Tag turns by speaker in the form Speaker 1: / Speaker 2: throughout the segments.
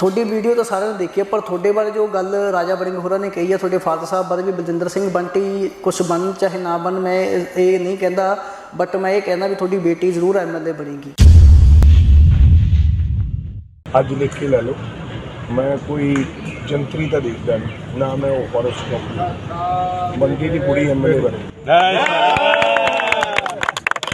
Speaker 1: ਤੁਹਾਡੀ ਵੀਡੀਓ ਤਾਂ ਸਾਰਿਆਂ ਨੇ ਦੇਖੀ ਹੈ ਪਰ ਤੁਹਾਡੇ ਬਾਰੇ ਜੋ ਗੱਲ ਰਾਜਾ ਵੜਿੰਗ ਹੋਰਾਂ ਨੇ ਕਹੀ ਹੈ ਤੁਹਾਡੇ ਫਾਦਰ ਸਾਹਿਬ ਬਾਰੇ ਵੀ ਬਲਜਿੰਦਰ ਸਿੰਘ ਬੰਟੀ ਕੁਝ ਬਣ ਚਾਹੇ ਨਾ ਬਣ ਮੈਂ ਇਹ ਨਹੀਂ ਕਹਿੰਦਾ ਬਟ ਮੈਂ ਇਹ ਕਹਿੰਦਾ ਵੀ ਤੁਹਾਡੀ ਬੇਟੀ ਜ਼ਰੂਰ ਐਮਐਲਏ ਬਣੇਗੀ।
Speaker 2: ਅੱਜ ਲਿਖ ਕੇ ਲੈ ਲਓ ਮੈਂ ਕੋਈ ਜੰਤਰੀ ਤਾਂ ਦੇਖਦਾ ਨਹੀਂ ਨਾ ਮੈਂ ਉਹ ਫੋਰੈਸਟ ਮੰਡੀ ਦੀ ਕੁੜੀ ਐਮਐਲਏ ਬਣੀ।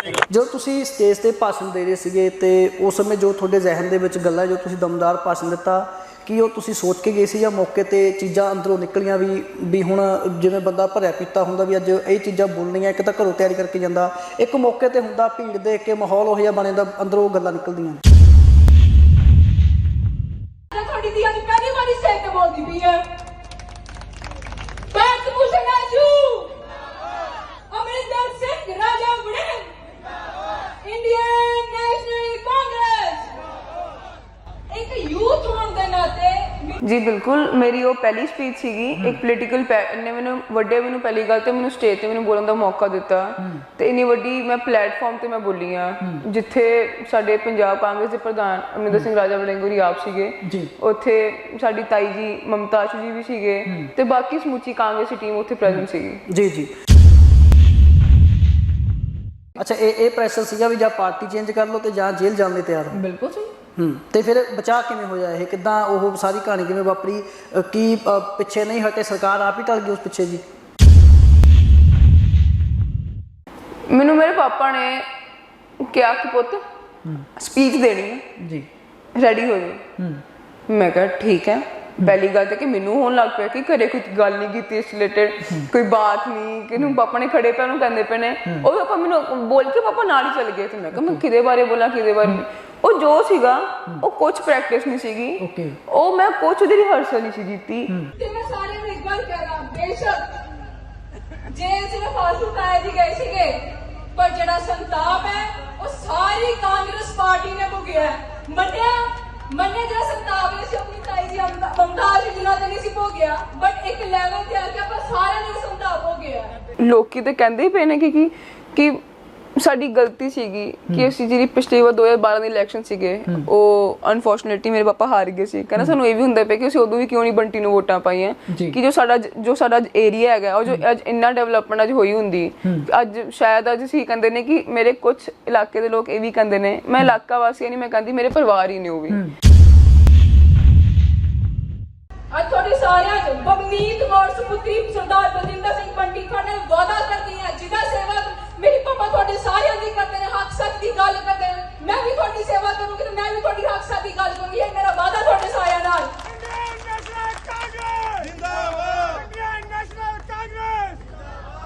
Speaker 1: ਜਦੋਂ ਤੁਸੀਂ ਸਟੇਜ ਤੇ ਭਾਸ਼ਣ ਦੇ ਰਹੇ ਸੀਗੇ ਤੇ ਉਸ ਸਮੇਂ ਜੋ ਤੁਹਾਡੇ ਜ਼ਿਹਨ ਦੇ ਵਿੱਚ ਗੱਲਾਂ ਜੋ ਤੁਸੀਂ ਦਮਦਾਰ ਭਾਸ਼ਣ ਦਿੱਤਾ, ਕੀ ਉਹ ਤੁਸੀਂ ਸੋਚ ਕੇ ਗਏ ਸੀ ਜਾਂ ਮੌਕੇ ਤੇ ਚੀਜ਼ਾਂ ਅੰਦਰੋਂ ਨਿਕਲੀਆਂ ਵੀ ਵੀ ਹੁਣ ਜਿਵੇਂ ਬੰਦਾ ਭਰਿਆ ਪੀਤਾ ਹੁੰਦਾ ਵੀ ਅੱਜ ਇਹ ਚੀਜ਼ਾਂ ਬੋਲਣੀਆਂ, ਇੱਕ ਤਾਂ ਘਰੋਂ ਤਿਆਰੀ ਕਰਕੇ ਜਾਂਦਾ, ਇੱਕ ਮੌਕੇ ਤੇ ਹੁੰਦਾ ਭੀੜ ਦੇਖ ਕੇ ਮਾਹੌਲ ਉਹ ਜਿਹਾ ਬਣੇ ਦਾ ਅੰਦਰੋਂ ਗੱਲਾਂ ਨਿਕਲਦੀਆਂ
Speaker 3: ਤੁਹਾਡੀ ਦੀ ਅੱਜ ਪਹਿਲੀ ਵਾਰੀ ਸਟੇਜ ਤੇ ਬੋਲਦੀ ਪਈ ਹੈ ਬੈਠ ਭੂਸ਼ਣ ਆਜੂ ਅਮਰਿੰਦਰ ਸਿੰਘ ਰਾਜਾ ਵੜਿੰਗ ਇੰਡੀਅਨ ਨੈਸ਼ਨਲ ਕਾਂਗਰਸ ਇੱਕ ਯੂਥ ਹੋਣ ਦੇ ਨਾਤੇ
Speaker 4: ਜੀ ਬਿਲਕੁਲ ਮੇਰੀ ਉਹ ਪਹਿਲੀ ਸਪੀਚ ਸੀਗੀ ਇੱਕ ਪੋਲੀਟੀਕਲ ਨੇ ਮੈਨੂੰ ਵੱਡੇ ਮੈਨੂੰ ਪਹਿਲੀ ਗੱਲ ਤੇ ਮੈਨੂੰ ਸਟੇਜ ਤੇ ਮੈਨੂੰ ਬੋਲਣ ਦਾ ਮੌਕਾ ਦਿੱਤਾ। ਤੇ ਇੰਨੀ ਵੱਡੀ ਮੈਂ ਪਲੇਟਫਾਰਮ ਤੇ ਮੈਂ ਬੋਲੀ ਆ ਜਿੱਥੇ ਸਾਡੇ ਪੰਜਾਬ ਕਾਂਗਰਸ ਦੇ ਪ੍ਰਧਾਨ ਅਮਰਿੰਦਰ ਸਿੰਘ ਰਾਜਾ ਵੜਿੰਗੁਰੀ ਆਪ ਸੀਗੇ।
Speaker 1: ਜੀ।
Speaker 4: ਉੱਥੇ ਸਾਡੀ ਤਾਈ ਜੀ ਮਮਤਾ ਆਸ਼ੂ ਜੀ ਵੀ ਸੀਗੇ ਤੇ ਬਾਕੀ ਸਮੁੱਚੀ ਕਾਂਗਰਸੀ ਟੀਮ ਉੱਥੇ ਪ੍ਰੈਜ਼ੈਂਟ ਸੀਗੀ।
Speaker 1: ਜੀ ਜੀ। ਅੱਛਾ ਇਹ ਇਹ ਪ੍ਰੈਸ਼ਰ ਸੀਗਾ ਵੀ ਜਾਂ ਪਾਰਟੀ ਚੇਂਜ ਕਰ ਲਓ ਤੇ ਜਾਂ ਜੇਲ੍ਹ ਜਾਣ ਲਈ ਤਿਆਰ ਹੋ।
Speaker 4: ਬਿਲਕੁਲ ਸਹੀ
Speaker 1: ਹੂੰ ਤੇ ਫਿਰ ਬਚਾ ਕਿਵੇਂ ਹੋਇਆ ਇਹ? ਕਿਦਾਂ ਉਹ ਸਾਰੀ ਕਹਾਣੀ ਕਿਵੇਂ ਵਾਪਰੀ? ਅ, ਕੀ ਅ, ਪਿੱਛੇ ਨਹੀਂ ਹਟੇ? ਸਰਕਾਰ ਆਪ ਹੀ ਟਲ ਗਈ ਉਸ ਪਿੱਛੇ ਜੀ?
Speaker 4: ਮੈਨੂੰ ਮੇਰੇ ਪਾਪਾ ਨੇ ਕਿਹਾ ਕਿ ਪੁੱਤ ਸਪੀਚ ਦੇਣੀ ਹੈ।
Speaker 1: ਜੀ।
Speaker 4: ਰੈਡੀ ਹੋ ਜਾ ਮੈਂ ਕਿਹਾ ਠੀਕ ਹੈ। ਪਹਿਲੀ ਗੱਲ ਤਾਂ ਕਿ ਮੈਨੂੰ ਹੋਣ ਲੱਗ ਪਿਆ ਕਿ ਘਰੇ ਕੋਈ ਗੱਲ ਨਹੀਂ ਕੀਤੀ ਇਸ ਰਿਲੇਟਡ ਕੋਈ ਬਾਤ ਨਹੀਂ ਕਿ ਨੂੰ ਪਾਪਾ ਨੇ ਖੜੇ ਪੈਰ ਨੂੰ ਕਹਿੰਦੇ ਪਏ ਨੇ। ਉਹ ਪਾਪਾ ਮੈਨੂੰ ਬੋਲ ਕੇ ਪਾਪਾ ਨਾਲ ਹੀ ਚਲ ਗਏ ਤੇ ਮੈਂ ਕਿਹਾ ਮੈਂ ਕਿਹਦੇ ਬਾਰੇ ਬੋਲਾਂ ਕਿਹਦੇ ਬਾਰੇ। ਉਹ ਜੋ ਸੀਗਾ ਉਹ ਕੁਝ ਪ੍ਰੈਕਟਿਸ ਨਹੀਂ ਸੀਗੀ। ਉਹ ਮੈਂ ਕੁਝ ਦੀ ਰਿਹਰਸਲ ਨਹੀਂ ਸੀ ਕੀਤੀ।
Speaker 3: ਤੇ ਮੈਂ ਸਾਰਿਆਂ ਨੂੰ ਇੱਕ ਗੱਲ ਕਰਾਂ ਬੇਸ਼ੱਕ। ਜੇ ਸਿਰਫ ਆਸੂ ਤਾਇਆ ਜੀ ਗਏ ਸੀਗੇ ਪਰ ਜਿਹੜਾ ਸੰਤਾਪ ਹੈ ਉਹ ਸਾਰੀ ਕਾਂਗਰਸ ਪਾਰਟੀ ਨੇ ਭੁਗਿਆ। ਮੰਨਿਆ? ਮੰਨਿਆ ਜਿਹੜਾ ਸੰਤਾਪ ਸੀ ਆਪਣੀ ਤਾਈ ਜੀ ਮਮਤਾਜ ਜੀ ਤੇ ਨਹੀਂ ਸੀ ਭੋਗਿਆ ਬਟ ਇੱਕ ਲੈਵਲ ਤੇ ਆ ਕੇ ਆਪਾਂ ਸਾਰਿਆਂ ਨੂੰ ਸੰਤਾਪ ਭੋਗਿਆ ਹੈ।
Speaker 4: ਲੋਕੀ ਤੇ ਕਹਿੰਦੇ ਹੀ ਪਏ ਨੇ ਕਿ ਕਿ ਸਾਡੀ ਗਲਤੀ ਸੀਗੀ ਕਿ ਅਸੀਂ ਜਿਹੜੀ ਪਿਛਲੀ ਵਾਰ 2012 ਦੇ ਇਲੈਕਸ਼ਨ ਸੀਗੇ ਉਹ ਅਨਫੋਰਚੂਨੇਟਲੀ ਮੇਰੇ ਪਾਪਾ ਹਾਰ ਗਏ ਸੀ। ਕਹਿੰਦਾ ਸਾਨੂੰ ਇਹ ਵੀ ਹੁੰਦਾ ਪਿਆ ਕਿ ਅਸੀਂ ਉਦੋਂ ਵੀ ਕਿਉਂ ਨਹੀਂ ਬੰਟੀ ਨੂੰ ਵੋਟਾਂ ਪਾਈਆਂ। ਕਿ ਜੋ ਸਾਡਾ ਜੋ ਸਾਡਾ ਏਰੀਆ ਹੈਗਾ ਉਹ ਜੋ ਅੱਜ ਇੰਨਾ ਡਿਵੈਲਪਮੈਂਟ ਅੱਜ ਹੋਈ ਹੁੰਦੀ ਅੱਜ ਸ਼ਾਇਦ ਅੱਜ ਅਸੀਂ ਕਹਿੰਦੇ ਨੇ ਕਿ ਮੇਰੇ ਕੁਝ ਇਲਾਕੇ ਦੇ ਲੋਕ ਇਹ ਵੀ ਕਹਿੰਦੇ ਨੇ ਮੈਂ ਇਲਾਕਾ ਵਾਸੀ ਨਹੀਂ ਮੈਂ ਕਹਿੰਦੀ ਮੇਰੇ ਪਰਿਵਾਰ ਹੀ ਨੇ ਉਹ ਵੀ।
Speaker 3: ਅੱਜ ਤੁਹਾਡੇ ਸਾਰਿਆਂ ਚ ਬਵਨੀਤ ਕੌਰ ਸੁਪੁੱਤਰੀ ਸਰਦਾਰ ਬਲਜਿੰਦਰ ਸਿੰਘ ਪੰਡੀ ਤੁਹਾਡੇ ਨਾਲ ਵਾਅਦਾ ਕਰਦੀ ਹੈ ਜਿਹਦਾ ਸੇਵਾ ਮੇਰੀ ਪਾਪਾ ਤੁਹਾਡੇ ਸਾਰਿਆਂ ਦੀ ਕਰਦੇ ਨੇ, ਹੱਕ ਸੱਚ ਦੀ ਗੱਲ ਕਰਦੇ ਨੇ। ਮੈਂ ਵੀ ਤੁਹਾਡੀ ਸੇਵਾ ਕਰੂੰਗੀ ਤੇ ਮੈਂ ਵੀ ਤੁਹਾਡੀ ਹੱਕ ਸੱਚ ਦੀ ਗੱਲ ਕਰੂੰਗੀ। ਇਹ ਮੇਰਾ ਵਾਅਦਾ ਤੁਹਾਡੇ ਸਾਰਿਆਂ ਨਾਲ।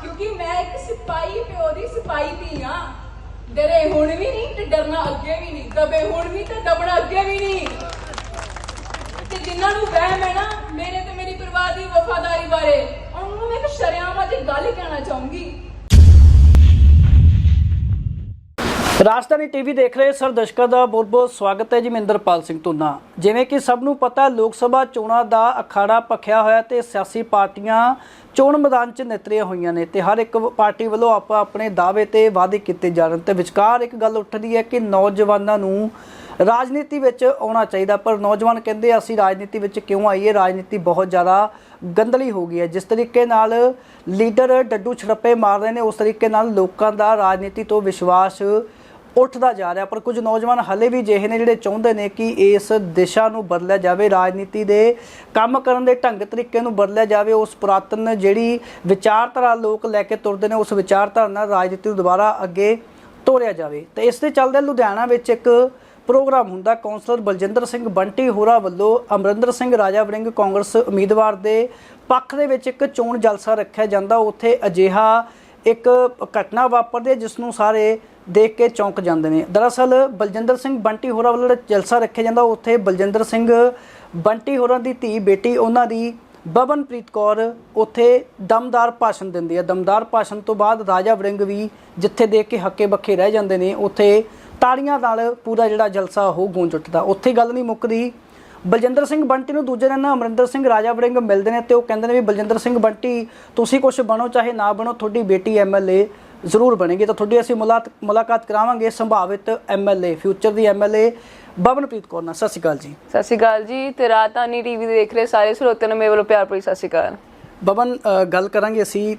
Speaker 3: ਕਿਉਂਕਿ ਮੈਂ ਇੱਕ ਸਿਪਾਹੀ ਪਿਓ ਦੀ ਸਿਪਾਹੀ ਧੀ ਆ। ਡਰੇ ਹੁਣ ਵੀ ਨਹੀਂ ਤੇ ਡਰਨਾ ਅੱਗੇ ਵੀ ਨਹੀਂ। ਦਬੇ ਹੁਣ ਵੀ ਤੇ ਦਬਣਾ ਅੱਗੇ ਵੀ ਨਹੀਂ। ਤੇ ਜਿਨ੍ਹਾਂ ਨੂੰ ਵਹਿਮ ਹੈ ਨਾ, ਮੇਰੇ ਤੇ ਮੇਰੀ ਪਰਿਵਾਰ ਦੀ ਵਫਾਦਾਰੀ ਬਾਰੇ, ਉਹਨਾਂ ਨੂੰ ਮੈਂ ਇੱਕ ਸ਼ਰਿਆਮ ਅੱਜ ਗੱਲ ਕਹਿਣਾ ਚਾਹੂੰਗੀ।
Speaker 1: ਰਾਜਧਾਨੀ ਟੀਵੀ ਦੇਖ ਰਹੇ ਸਰ ਦਰਸ਼ਕਾਂ ਦਾ ਬਹੁਤ-ਬਹੁਤ ਸਵਾਗਤ ਹੈ ਜੀ ਮਹਿੰਦਰਪਾਲ ਸਿੰਘ ਧੁੰਨਾ। ਜਿਵੇਂ ਕਿ ਸਭ ਨੂੰ ਪਤਾ, ਲੋਕ ਸਭਾ ਚੋਣਾਂ ਦਾ ਅਖਾੜਾ ਪਖਿਆ ਹੋਇਆ ਤੇ ਸਿਆਸੀ ਪਾਰਟੀਆਂ ਚੋਣ ਮੈਦਾਨ 'ਚ ਨਿਤਰੀਆਂ ਹੋਈਆਂ ਨੇ ਤੇ ਹਰ ਇੱਕ ਪਾਰਟੀ ਵੱਲੋਂ ਆਪਾਂ ਆਪਣੇ ਦਾਅਵੇ ਤੇ ਵਾਅਦੇ ਕੀਤੇ ਜਾ ਰਹੇ ਨੇ ਤੇ ਵਿਚਕਾਰ ਇੱਕ ਗੱਲ ਉੱਠਦੀ ਹੈ ਕਿ ਨੌਜਵਾਨਾਂ ਨੂੰ ਰਾਜਨੀਤੀ ਵਿੱਚ ਆਉਣਾ ਚਾਹੀਦਾ, ਪਰ ਨੌਜਵਾਨ ਕਹਿੰਦੇ ਅਸੀਂ ਰਾਜਨੀਤੀ ਵਿੱਚ ਕਿਉਂ ਆਈਏ? ਰਾਜਨੀਤੀ ਬਹੁਤ ਜ਼ਿਆਦਾ ਗੰਦਲੀ ਹੋ ਗਈ ਹੈ। ਜਿਸ ਤਰੀਕੇ ਨਾਲ ਲੀਡਰ ਡੱਡੂ ਛੜੱਪੇ ਮਾਰ ਰਹੇ ਨੇ, ਉਸ ਤਰੀਕੇ ਨਾਲ ਲੋਕਾਂ ਦਾ ਰਾਜਨੀਤੀ ਤੋਂ ਵਿਸ਼ਵਾਸ ਉੱਠਦਾ ਜਾ ਰਿਹਾ, ਪਰ ਕੁਝ ਨੌਜਵਾਨ ਹਲੇ ਵੀ ਜਿਹੇ ਨੇ ਜਿਹੜੇ ਚਾਹੁੰਦੇ ਨੇ ਕਿ ਇਸ ਦਿਸ਼ਾ ਨੂੰ ਬਦਲਿਆ ਜਾਵੇ, ਰਾਜਨੀਤੀ ਦੇ ਕੰਮ ਕਰਨ ਦੇ ਢੰਗ ਤਰੀਕੇ ਨੂੰ ਬਦਲਿਆ ਜਾਵੇ, ਉਸ ਪੁਰਾਤਨ ਜਿਹੜੀ ਵਿਚਾਰਧਾਰਾ ਲੋਕ ਲੈ ਕੇ ਤੁਰਦੇ ਨੇ, ਉਸ ਵਿਚਾਰਧਾਰਾ ਨਾਲ ਰਾਜਨੀਤੀ ਨੂੰ ਦੁਬਾਰਾ ਅੱਗੇ ਤੋਰਿਆ ਜਾਵੇ। ਤੇ ਇਸ ਦੇ ਚੱਲਦੇ ਲੁਧਿਆਣਾ ਵਿੱਚ ਇੱਕ ਪ੍ਰੋਗਰਾਮ ਹੁੰਦਾ, ਕੌਂਸਲਰ ਬਲਜਿੰਦਰ ਸਿੰਘ ਬੰਟੀ ਹੋਰਾ ਵੱਲੋਂ ਅਮਰਿੰਦਰ ਸਿੰਘ ਰਾਜਾ ਵੜਿੰਗ ਕਾਂਗਰਸ ਉਮੀਦਵਾਰ ਦੇ ਪੱਖ ਦੇ ਵਿੱਚ ਇੱਕ ਚੋਣ ਜਲਸਾ ਰੱਖਿਆ ਜਾਂਦਾ। ਉੱਥੇ ਅਜਿਹਾ ਇੱਕ ਘਟਨਾ ਵਾਪਰਦੀ ਹੈ, ਜਿਸ ਨੂੰ ਸਾਰੇ ਦੇਖ ਕੇ ਚੌਂਕ ਜਾਂਦੇ ਨੇ। ਦਰਅਸਲ ਬਲਜਿੰਦਰ ਸਿੰਘ ਬੰਟੀ ਹੋਰਾਂ ਵੱਲੋਂ ਜਿਹੜਾ ਜਲਸਾ ਰੱਖਿਆ ਜਾਂਦਾ, ਉੱਥੇ ਬਲਜਿੰਦਰ ਸਿੰਘ ਬੰਟੀ ਹੋਰਾਂ ਦੀ ਧੀ ਬੇਟੀ ਉਹਨਾਂ ਦੀ ਬਬਨਪ੍ਰੀਤ ਕੌਰ ਉੱਥੇ ਦਮਦਾਰ ਭਾਸ਼ਣ ਦਿੰਦੀ ਹੈ। ਦਮਦਾਰ ਭਾਸ਼ਣ ਤੋਂ ਬਾਅਦ ਰਾਜਾ ਵੜਿੰਗ ਵੀ ਜਿੱਥੇ ਦੇਖ ਕੇ ਹੱਕੇ ਬੱਕੇ ਰਹਿ ਜਾਂਦੇ ਨੇ, ਉੱਥੇ ਤਾੜੀਆਂ ਨਾਲ ਪੂਰਾ ਜਿਹੜਾ ਜਲਸਾ ਉਹ ਗੂੰਜ ਉੱਠਦਾ। ਉੱਥੇ ਗੱਲ ਨਹੀਂ ਮੁੱਕਦੀ। ਬਲਜਿੰਦਰ ਸਿੰਘ ਬੰਟੀ ਨੂੰ ਦੂਜੇ ਦਿਨ ਅਮਰਿੰਦਰ ਸਿੰਘ, ਰਾਜਾ ਵੜਿੰਗ ਮਿਲਦੇ ਨੇ ਤੇ ਉਹ ਕਹਿੰਦੇ ਨੇ ਵੀ, ਬਲਜਿੰਦਰ ਸਿੰਘ ਬੰਟੀ, ਤੁਸੀਂ ਕੁਝ ਬਣੋ, ਚਾਹੇ ਨਾ ਬਣੋ, ਤੁਹਾਡੀ ਬੇਟੀ ਐਮਐਲਏ ਜ਼ਰੂਰ ਬਣੇਗੀ। ਤਾਂ ਤੁਹਾਡੀ ਅਸੀਂ ਮੁਲਾਕ- ਮੁਲਾਕਾਤ ਕਰਾਵਾਂਗੇ ਸੰਭਾਵਿਤ ਐਮਐਲਏ ਫਿਊਚਰ ਦੀ ਐਮਐਲਏ ਬਵਨਪ੍ਰੀਤ ਕੌਰ ਨਾਲ। ਸਤਿ ਸ਼੍ਰੀ ਅਕਾਲ ਜੀ।
Speaker 4: ਸਤਿ ਸ਼੍ਰੀ ਅਕਾਲ ਜੀ। ਤੇ ਰਾਤਾਨੀ ਟੀਵੀ ਦੇਖ ਰਹੇ ਸਾਰੇ ਸਰੋਤਿਆਂ ਨੂੰ ਮੇਰੇ ਵੱਲੋਂ ਪਿਆਰ ਭਰੀ ਸਤਿ ਸ਼੍ਰੀ ਅਕਾਲ।
Speaker 1: ਬਵਨ ਅ, ਗੱਲ ਕਰਾਂਗੇ ਅਸੀਂ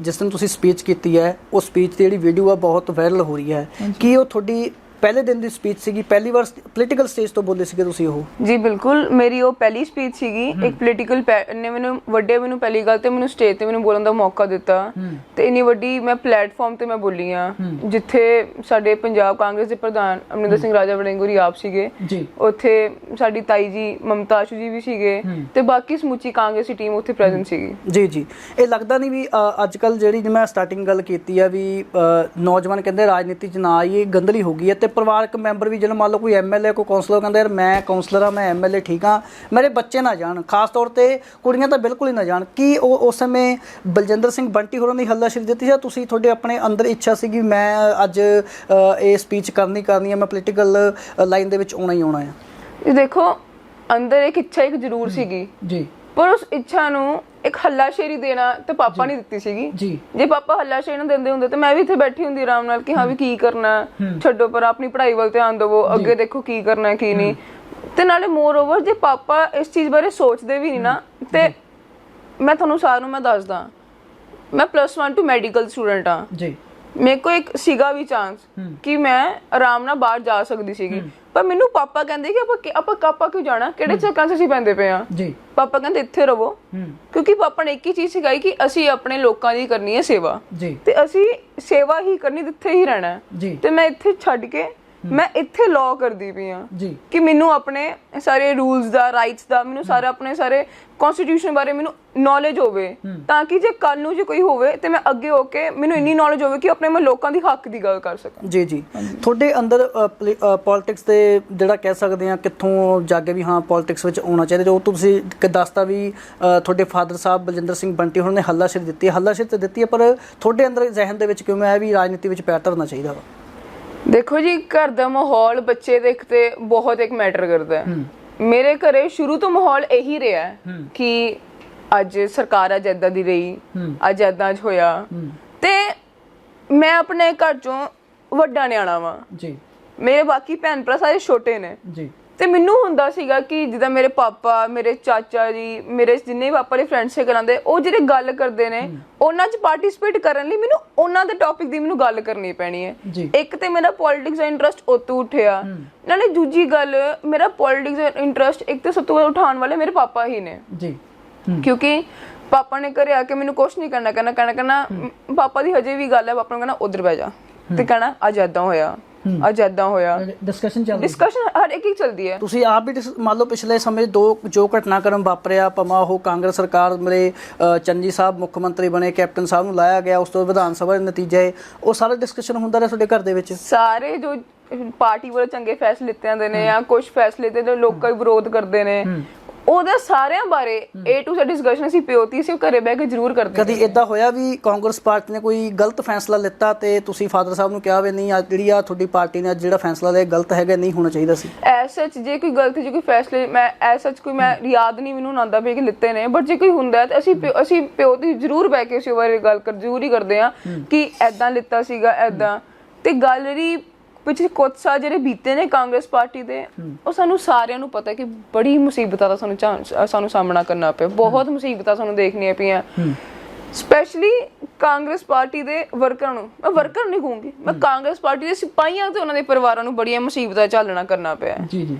Speaker 1: ਜਿਸ ਦਿਨ ਤੁਸੀਂ ਸਪੀਚ ਕੀਤੀ ਹੈ ਉਹ ਸਪੀਚ ਦੀ ਜਿਹੜੀ ਵੀਡੀਓ ਆ ਬਹੁਤ ਵਾਇਰਲ ਹੋ ਰਹੀ ਹੈ। ਕੀ ਉਹ ਤੁਹਾਡੀ ਪਹਿਲੇ ਦਿਨ ਦੀ ਸਪੀਚ ਸੀਗੀ ਪਹਿਲੀ ਵਾਰ ਪੋਲੀਟੀਕਲ ਸਟੇਜ ਤੋਂ ਬੋਲੇ ਸੀਗੇ ਤੁਸੀਂ ਉਹ?
Speaker 4: ਜੀ ਬਿਲਕੁਲ। ਮੇਰੀ ਉਹ ਪਹਿਲੀ ਸਪੀਚ ਸੀਗੀ ਇੱਕ ਪੋਲੀਟੀਕਲ ਨੇ ਮੈਨੂੰ ਵੱਡੇ ਮੈਨੂੰ ਪਹਿਲੀ ਗੱਲ ਤੇ ਮੈਨੂੰ ਸਟੇਜ ਤੇ ਮੈਨੂੰ ਬੋਲਣ ਦਾ ਮੌਕਾ ਦਿੱਤਾ। ਤੇ ਇੰਨੀ ਵੱਡੀ ਮੈਂ ਪਲੇਟਫਾਰਮ ਤੇ ਮੈਂ ਬੋਲੀ ਆ। ਜਿੱਥੇ ਸਾਡੇ ਪੰਜਾਬ ਕਾਂਗਰਸ ਦੇ ਪ੍ਰਧਾਨ ਅਮਰਿੰਦਰ ਸਿੰਘ ਰਾਜਾ ਵੜਿੰਗੁਰੀ ਆਪ ਸੀਗੇ।
Speaker 1: ਜੀ।
Speaker 4: ਉੱਥੇ ਸਾਡੀ ਤਾਈ ਜੀ ਮਮਤਾ ਆਸ਼ੂ ਜੀ ਵੀ ਸੀਗੇ। ਤੇ ਬਾਕੀ ਸਮੁੱਚੀ ਕਾਂਗਰਸੀ ਟੀਮ ਉੱਥੇ ਪ੍ਰੈਜ਼ੈਂਟ ਸੀਗੀ।
Speaker 1: ਜੀ ਜੀ। ਇਹ ਲੱਗਦਾ ਨਹੀਂ ਵੀ ਅੱਜ ਕੱਲ ਜਿਹੜੀ ਜਿਵੇਂ ਸਟਾਰਟਿੰਗ ਗੱਲ ਕੀਤੀ ਆ ਵੀ ਨੌਜਵਾਨ ਕਹਿੰਦੇ ਰਾਜਨੀਤੀ 'ਚ ਨਾ ਆਈਏ ਗੰਦਲੀ ਹੋ ਗਈ ਹੈ ਤੇ ਪਰਿਵਾਰਕ ਮੈਂਬਰ ਵੀ ਜਦੋਂ ਮੰਨ ਲਓ ਕੋਈ ਐਮਐਲਏ ਕੋਈ ਕਾਉਂਸਲਰ ਕਹਿੰਦਾ ਯਾਰ ਮੈਂ ਕਾਉਂਸਲਰ ਆ ਮੈਂ ਐਮਐਲਏ ਠੀਕ ਆ ਮੇਰੇ ਬੱਚੇ ਨਾ ਜਾਣ। ਖਾਸ ਤੌਰ ਤੇ ਕੁੜੀਆਂ ਤਾਂ ਬਿਲਕੁਲ ਹੀ ਨਾ ਜਾਣ। ਕੀ ਉਹ ਉਸ ਸਮੇਂ ਬਲਜਿੰਦਰ ਸਿੰਘ ਬੰਟੀ ਹੋਰਾਂ ਦੀ ਹੱਲਾਸ਼ੇਰੀ ਦਿੱਤੀ ਜਾਂ ਤੁਸੀਂ ਤੁਹਾਡੇ ਆਪਣੇ ਅੰਦਰ ਇੱਛਾ ਸੀ ਕਿ ਮੈਂ ਅੱਜ ਇਹ ਸਪੀਚ ਕਰਨੀ ਕਰਨੀ ਹੈ ਮੈਂ ਪੋਲੀਟੀਕਲ ਲਾਈਨ ਦੇ ਵਿੱਚ ਆਉਣਾ ਹੀ ਆਉਣਾ ਹੈ
Speaker 4: ਇਹ ਦੇਖੋ ਅੰਦਰ ਇੱਕ ਇੱਛਾ ਇੱਕ ਜ਼ਰੂਰ ਸੀਗੀ।
Speaker 1: ਜੀ।
Speaker 4: ਪਰ ਉਸ ਇੱਛਾ ਨੂੰ ਇੱਕ ਹੱਲਾਸ਼ੇਰੀ ਦੇਣਾ ਤੇ ਪਾਪਾ ਨੇ ਦਿੱਤੀ ਸੀਗੀ।
Speaker 1: ਜੀ।
Speaker 4: ਜੇ ਪਾਪਾ ਹੱਲਾਸ਼ੇਰੀ ਨੂੰ ਦਿੰਦੇ ਹੁੰਦੇ ਤੇ ਮੈਂ ਵੀ ਇੱਥੇ ਬੈਠੀ ਹੁੰਦੀ ਆਰਾਮ ਨਾਲ ਕਿ ਹਾਂ ਵੀ ਕੀ ਕਰਨਾ। ਛੱਡੋ ਪਰ ਆਪਣੀ ਪੜ੍ਹਾਈ ਵੱਲ ਧਿਆਨ ਦਿਵੋ ਅੱਗੇ ਦੇਖੋ ਕੀ ਕਰਨਾ ਕੀ ਨਹੀਂ। ਤੇ ਨਾਲੇ ਮੋਰ ਓਵਰ ਜੇ ਪਾਪਾ ਇਸ ਚੀਜ਼ ਬਾਰੇ ਸੋਚਦੇ ਵੀ ਨਹੀਂ ਨਾ ਤੇ ਮੈਂ ਤੁਹਾਨੂੰ ਸਾਰਿਆਂ ਨੂੰ ਮੈਂ ਦੱਸਦਾ ਮੈਂ ਪਲੱਸ 1 ਟੂ ਮੈਡੀਕਲ ਸਟੂਡੈਂਟ ਆ
Speaker 1: ਜੀ।
Speaker 4: ਮੇਰੇ ਕੋ ਇੱਕ ਸੀਗਾ ਵੀ ਚਾਂਸ ਕਿ ਮੈਂ ਆਰਾਮ ਨਾਲ ਬਾਹਰ ਜਾ ਸਕਦੀ ਸੀਗੀ। ਪਰ ਮੈਨੂੰ ਪਾਪਾ ਕਹਿੰਦੇ ਕਿ ਆਪਾਂ ਕਿ- ਆਪਾਂ ਕਾਪਾ ਕਿਉਂ ਜਾਣਾ? ਕਿਹੜੇ ਚੱਕਾਂ 'ਚ ਅਸੀਂ ਪੈਂਦੇ ਪਏ ਆ?
Speaker 1: ਜੀ।
Speaker 4: ਪਾਪਾ ਕਹਿੰਦੇ ਇੱਥੇ ਰਹੋ
Speaker 1: ਹੂੰ।
Speaker 4: ਕਿਉਂਕਿ ਪਾਪਾ ਨੇ ਇੱਕ ਹੀ ਚੀਜ਼ ਸਿਖਾਈ ਕਿ ਅਸੀਂ ਆਪਣੇ ਲੋਕਾਂ ਦੀ ਕਰਨੀ ਹੈ ਸੇਵਾ।
Speaker 1: ਜੀ।
Speaker 4: ਤੇ ਅਸੀਂ ਸੇਵਾ ਹੀ ਕਰਨੀ ਤੇ ਇੱਥੇ ਹੀ ਰਹਿਣਾ। ਹੈ।
Speaker 1: ਜੀ।
Speaker 4: ਤੇ ਮੈਂ ਇੱਥੇ ਛੱਡ ਕੇ ਮੈਂ ਇੱਥੇ ਲਾਅ ਕਰਦੀ ਪਈ ਆ
Speaker 1: ਜੀ।
Speaker 4: ਕਿ ਮੈਨੂੰ ਆਪਣੇ ਸਾਰੇ ਰੂਲਸ ਦਾ ਰਾਈਟਸ ਦਾ ਮੈਨੂੰ ਸਾਰੇ ਆਪਣੇ ਸਾਰੇ ਕਨਸਟੀਟਿਊਸ਼ਨ ਬਾਰੇ ਮੈਨੂੰ ਨੌਲੇਜ ਹੋਵੇ ਤਾਂ ਕਿ ਜੇ ਕੱਲ ਨੂੰ ਜੇ ਕੋਈ ਹੋਵੇ ਤੇ ਮੈਂ ਅੱਗੇ ਹੋ ਕੇ ਮੈਨੂੰ ਇੰਨੀ ਨੌਲੇਜ ਹੋਵੇ ਕਿ ਆਪਣੇ ਮੈਂ ਲੋਕਾਂ ਦੀ ਹੱਕ ਦੀ ਗੱਲ ਕਰ ਸਕਾਂ।
Speaker 1: ਜੀ ਜੀ। ਤੁਹਾਡੇ ਅੰਦਰ ਪੋਲਿਟਿਕਸ ਦੇ ਜਿਹੜਾ ਕਹਿ ਸਕਦੇ ਆ ਕਿੱਥੋਂ ਜਾਗੇ ਵੀ ਹਾਂ ਪੋਲਿਟਿਕਸ ਵਿੱਚ ਆਉਣਾ ਚਾਹੀਦਾ ਜੋ ਤੁਸੀਂ ਕਿ ਦੱਸਤਾ ਵੀ ਤੁਹਾਡੇ ਫਾਦਰ ਸਾਹਿਬ ਬਲਜਿੰਦਰ ਸਿੰਘ ਬੰਟੀ ਉਹਨਾਂ ਨੇ ਹੱਲਾਸ਼ੇਰੀ ਦਿੱਤੀ ਹੱਲਾਸ਼ੇਰੀ ਤਾਂ ਦਿੱਤੀ ਹੈ ਪਰ ਤੁਹਾਡੇ ਅੰਦਰ ਜ਼ਿਹਨ ਦੇ ਵਿੱਚ ਕਿਉਂ ਆਇਆ ਵੀ ਰਾਜਨੀਤੀ ਵਿੱਚ ਪੈਰ ਧਰਨਾ ਚਾਹੀਦਾ ਵਾ?
Speaker 4: ਦੇਖੋ ਜੀ ਘਰ ਦਾ ਮਾਹੌਲ ਬੱਚੇ ਦੇ ਇੱਕ ਤੇ ਬਹੁਤ ਇੱਕ ਮੈਟਰ ਕਰਦਾ ਹੈ। ਮੇਰੇ ਘਰੇ ਸ਼ੁਰੂ ਤੋਂ ਮਾਹੌਲ ਇਹੀ ਰਿਹਾ ਕਿ ਅੱਜ ਸਰਕਾਰ ਅੱਜ ਏਦਾਂ ਦੀ ਰਹੀ ਅੱਜ ਚ ਹੋਇਆ। ਤੇ ਮੈਂ ਆਪਣੇ ਘਰ ਚੋਂ ਵੱਡਾ ਨਿਆਣਾ ਵਾਂ।
Speaker 1: ਜੀ।
Speaker 4: ਮੇਰੇ ਬਾਕੀ ਭੈਣ ਭਰਾ ਸਾਰੇ ਛੋਟੇ ਨੇ।
Speaker 1: ਜੀ।
Speaker 4: ਤੇ ਮੈਨੂੰ ਹੁੰਦਾ ਸੀਗਾ ਕਿ ਜਿੱਦਾਂ ਮੇਰੇ ਪਾਪਾ ਮੇਰੇ ਚਾਚਾ ਜੀ ਮੇਰੇ ਜਿੰਨੇ ਵੀ ਪਾਪਾ ਦੇ ਫਰੈਂਡਸ ਸੇ ਕਰਾਂਦੇ ਉਹ ਜਿਹੜੇ ਗੱਲ ਕਰਦੇ ਨੇ ਉਹਨਾਂ 'ਚ ਪਾਰਟਿਸਿਪੇਟ ਕਰਨ ਲਈ ਮੈਨੂੰ ਉਹਨਾਂ ਦੇ ਟੌਪਿਕ ਦੀ ਮੈਨੂੰ ਗੱਲ ਕਰਨੀ ਪੈਣੀ ਹੈ। ਇੱਕ ਤੇ ਮੇਰਾ ਪੋਲਿਟਿਕਸ ਦਾ ਇੰਟਰਸਟ ਉਤੋਂ ਉੱਠਿਆ। ਨਾਲੇ ਦੂਜੀ ਗੱਲ ਮੇਰਾ ਪੋਲਿਟਿਕਸ ਦਾ ਇੰਟਰਸਟ ਇੱਕ ਤੇ ਸਭ ਤੋਂ ਉਠਾਉਣ ਵਾਲੇ ਮੇਰੇ ਪਾਪਾ ਹੀ ਨੇ।
Speaker 1: ਜੀ।
Speaker 4: ਕਿਉਂਕਿ ਪਾਪਾ ਨੇ ਘਰੇ ਆ ਕੇ ਮੈਨੂੰ ਕੁਝ ਨਹੀਂ ਕਰਨਾ ਕਹਿਣਾ ਮ, ਪਾਪਾ ਦੀ ਹਜੇ ਵੀ ਗੱਲ ਹੈ ਪਾਪਾ ਨੂੰ ਕਹਿਣਾ ਉਧਰ ਬਹਿ ਜਾ। ਤੇ ਕਹਿਣਾ ਅੱਜ ਹੋਇਆ। ਅੱਜ ਏਦਾਂ ਹੋਇਆ।
Speaker 1: ਡਿਸਕਸ਼ਨ ਚੱਲ
Speaker 4: ਡਿਸਕਸ਼ਨ ਹਰ ਇੱਕ ਹੀ ਚਲਦੀ ਹੈ।
Speaker 1: ਤੁਸੀਂ ਆਪ ਵੀ ਡਿਸ- ਮੰਨ ਲਓ ਪਿਛਲੇ ਸਮੇਂ ਦੋ ਜੋ ਘਟਨਾਕ੍ਰਮ ਵਾਪਰਿਆ ਭਮਾ ਉਹ ਕਾਂਗਰਸ ਸਰਕਾਰ ਮੇਰੇ ਅ, ਚੰਨੀ ਸਾਹਿਬ ਮੁੱਖ ਮੰਤਰੀ ਬਣੇ ਕੈਪਟਨ ਸਾਹਿਬ ਨੂੰ ਲਾਇਆ ਗਿਆ ਉਸ ਤੋਂ ਵਿਧਾਨ ਸਭਾ ਦੇ ਨਤੀਜੇ ਉਹ ਸਾਰਾ ਡਿਸਕਸ਼ਨ ਹੁੰਦਾ ਰਿਹਾ ਤੁਹਾਡੇ ਘਰ ਦੇ ਵਿੱਚ?
Speaker 4: ਸਾਰੇ ਜੋ ਪਾਰਟੀ ਵੱਲੋਂ ਚੰਗੇ ਫੈਸਲੇ ਲਿੱਤੇ ਜਾਂਦੇ ਨੇ ਜਾਂ ਕੁਝ ਫੈਸਲੇ ਤੇ ਜੋ ਲੋਕਾਂ ਵਿਰੋਧ ਕਰਦੇ ਨੇ ਉਹਦੇ ਸਾਰਿਆਂ ਬਾਰੇ A to Z ਡਿਸਕਸ਼ਨ ਅਸੀਂ ਪਿਓਤੀ ਸੀ ਘਰੇ ਬਹਿ ਕੇ ਜ਼ਰੂਰ ਕਰਦੇ
Speaker 1: ਕਦੀ ਇਦਾਂ ਹੋਇਆ ਵੀ ਕਾਂਗਰਸ ਪਾਰਟੀ ਨੇ ਕੋਈ ਗਲਤ ਫੈਸਲਾ ਲਿੱਤਾ ਤੇ ਤੁਸੀਂ ਫਾਦਰ ਸਾਹਿਬ ਨੂੰ ਕਿਹਾ ਵੀ ਨਹੀਂ ਅੱਜ ਜਿਹੜੀ ਆ ਤੁਹਾਡੀ ਪਾਰਟੀ ਨੇ ਅੱਜ ਜਿਹੜਾ ਫੈਸਲਾ ਲਿਆ ਗਲਤ ਹੈਗਾ ਨਹੀਂ ਹੋਣਾ ਚਾਹੀਦਾ ਸੀ?
Speaker 4: ਐਸ ਸੱਚ ਜੇ ਕੋਈ ਗਲਤੀ ਜੇ ਕੋਈ ਫੈਸਲੇ ਮੈਂ ਐਸ ਸੱਚ ਕੋਈ ਮੈਂ ਯਾਦ ਨਹੀਂ ਮੈਨੂੰ ਆਉਂਦਾ ਵੀ ਕਿ ਲਿੱਤੇ ਨੇ ਬਟ ਜੇ ਕੋਈ ਹੁੰਦਾ ਹੈ ਤਾਂ ਅਸੀਂ ਪਿਓ- ਅਸੀਂ ਪਿਓਤੀ ਜ਼ਰੂਰ ਬਹਿ ਕੇ ਉਸ ਬਾਰੇ ਗੱਲ ਕਰ ਜ਼ਰੂਰ ਹੀ ਕਰਦੇ ਆ ਕਿ ਐਦਾਂ ਲਿੱਤਾ ਸੀਗਾ ਐਦਾਂ ਤੇ ਗੈਲਰੀ ਪਿਛਲੇ ਕੁਝ ਸਾਲ ਜਿਹੜੇ ਬੀਤੇ ਨੇ ਕਾਂਗਰਸ ਪਾਰਟੀ ਦੇ ਉਹ ਸਾਨੂੰ ਸਾਰਿਆਂ ਨੂੰ ਪਤਾ ਕਿ ਬੜੀ ਮੁਸੀਬਤਾਂ ਦਾ ਸਾਨੂੰ ਸਾਨੂੰ ਸਾਹਮਣਾ ਕਰਨਾ ਪਿਆ। ਬਹੁਤ ਮੁਸੀਬਤਾਂ ਸਾਨੂੰ ਦੇਖਣੀਆਂ ਪਈਆਂ। ਸਪੈਸ਼ਲੀ ਕਾਂਗਰਸ ਪਾਰਟੀ ਦੇ ਵਰਕਰਾਂ ਨੂੰ। ਮੈਂ ਵਰਕਰ ਨਹੀਂ ਕਹੂੰਗੀ ਮੈਂ ਕਾਂਗਰਸ ਪਾਰਟੀ ਦੇ ਸਿਪਾਹੀਆਂ ਤੇ ਉਹਨਾਂ ਦੇ ਪਰਿਵਾਰਾਂ ਨੂੰ ਬੜੀਆਂ ਮੁਸੀਬਤਾਂ ਝੱਲਣਾ ਕਰਨਾ ਪਿਆ।
Speaker 1: ਜੀ ਜੀ।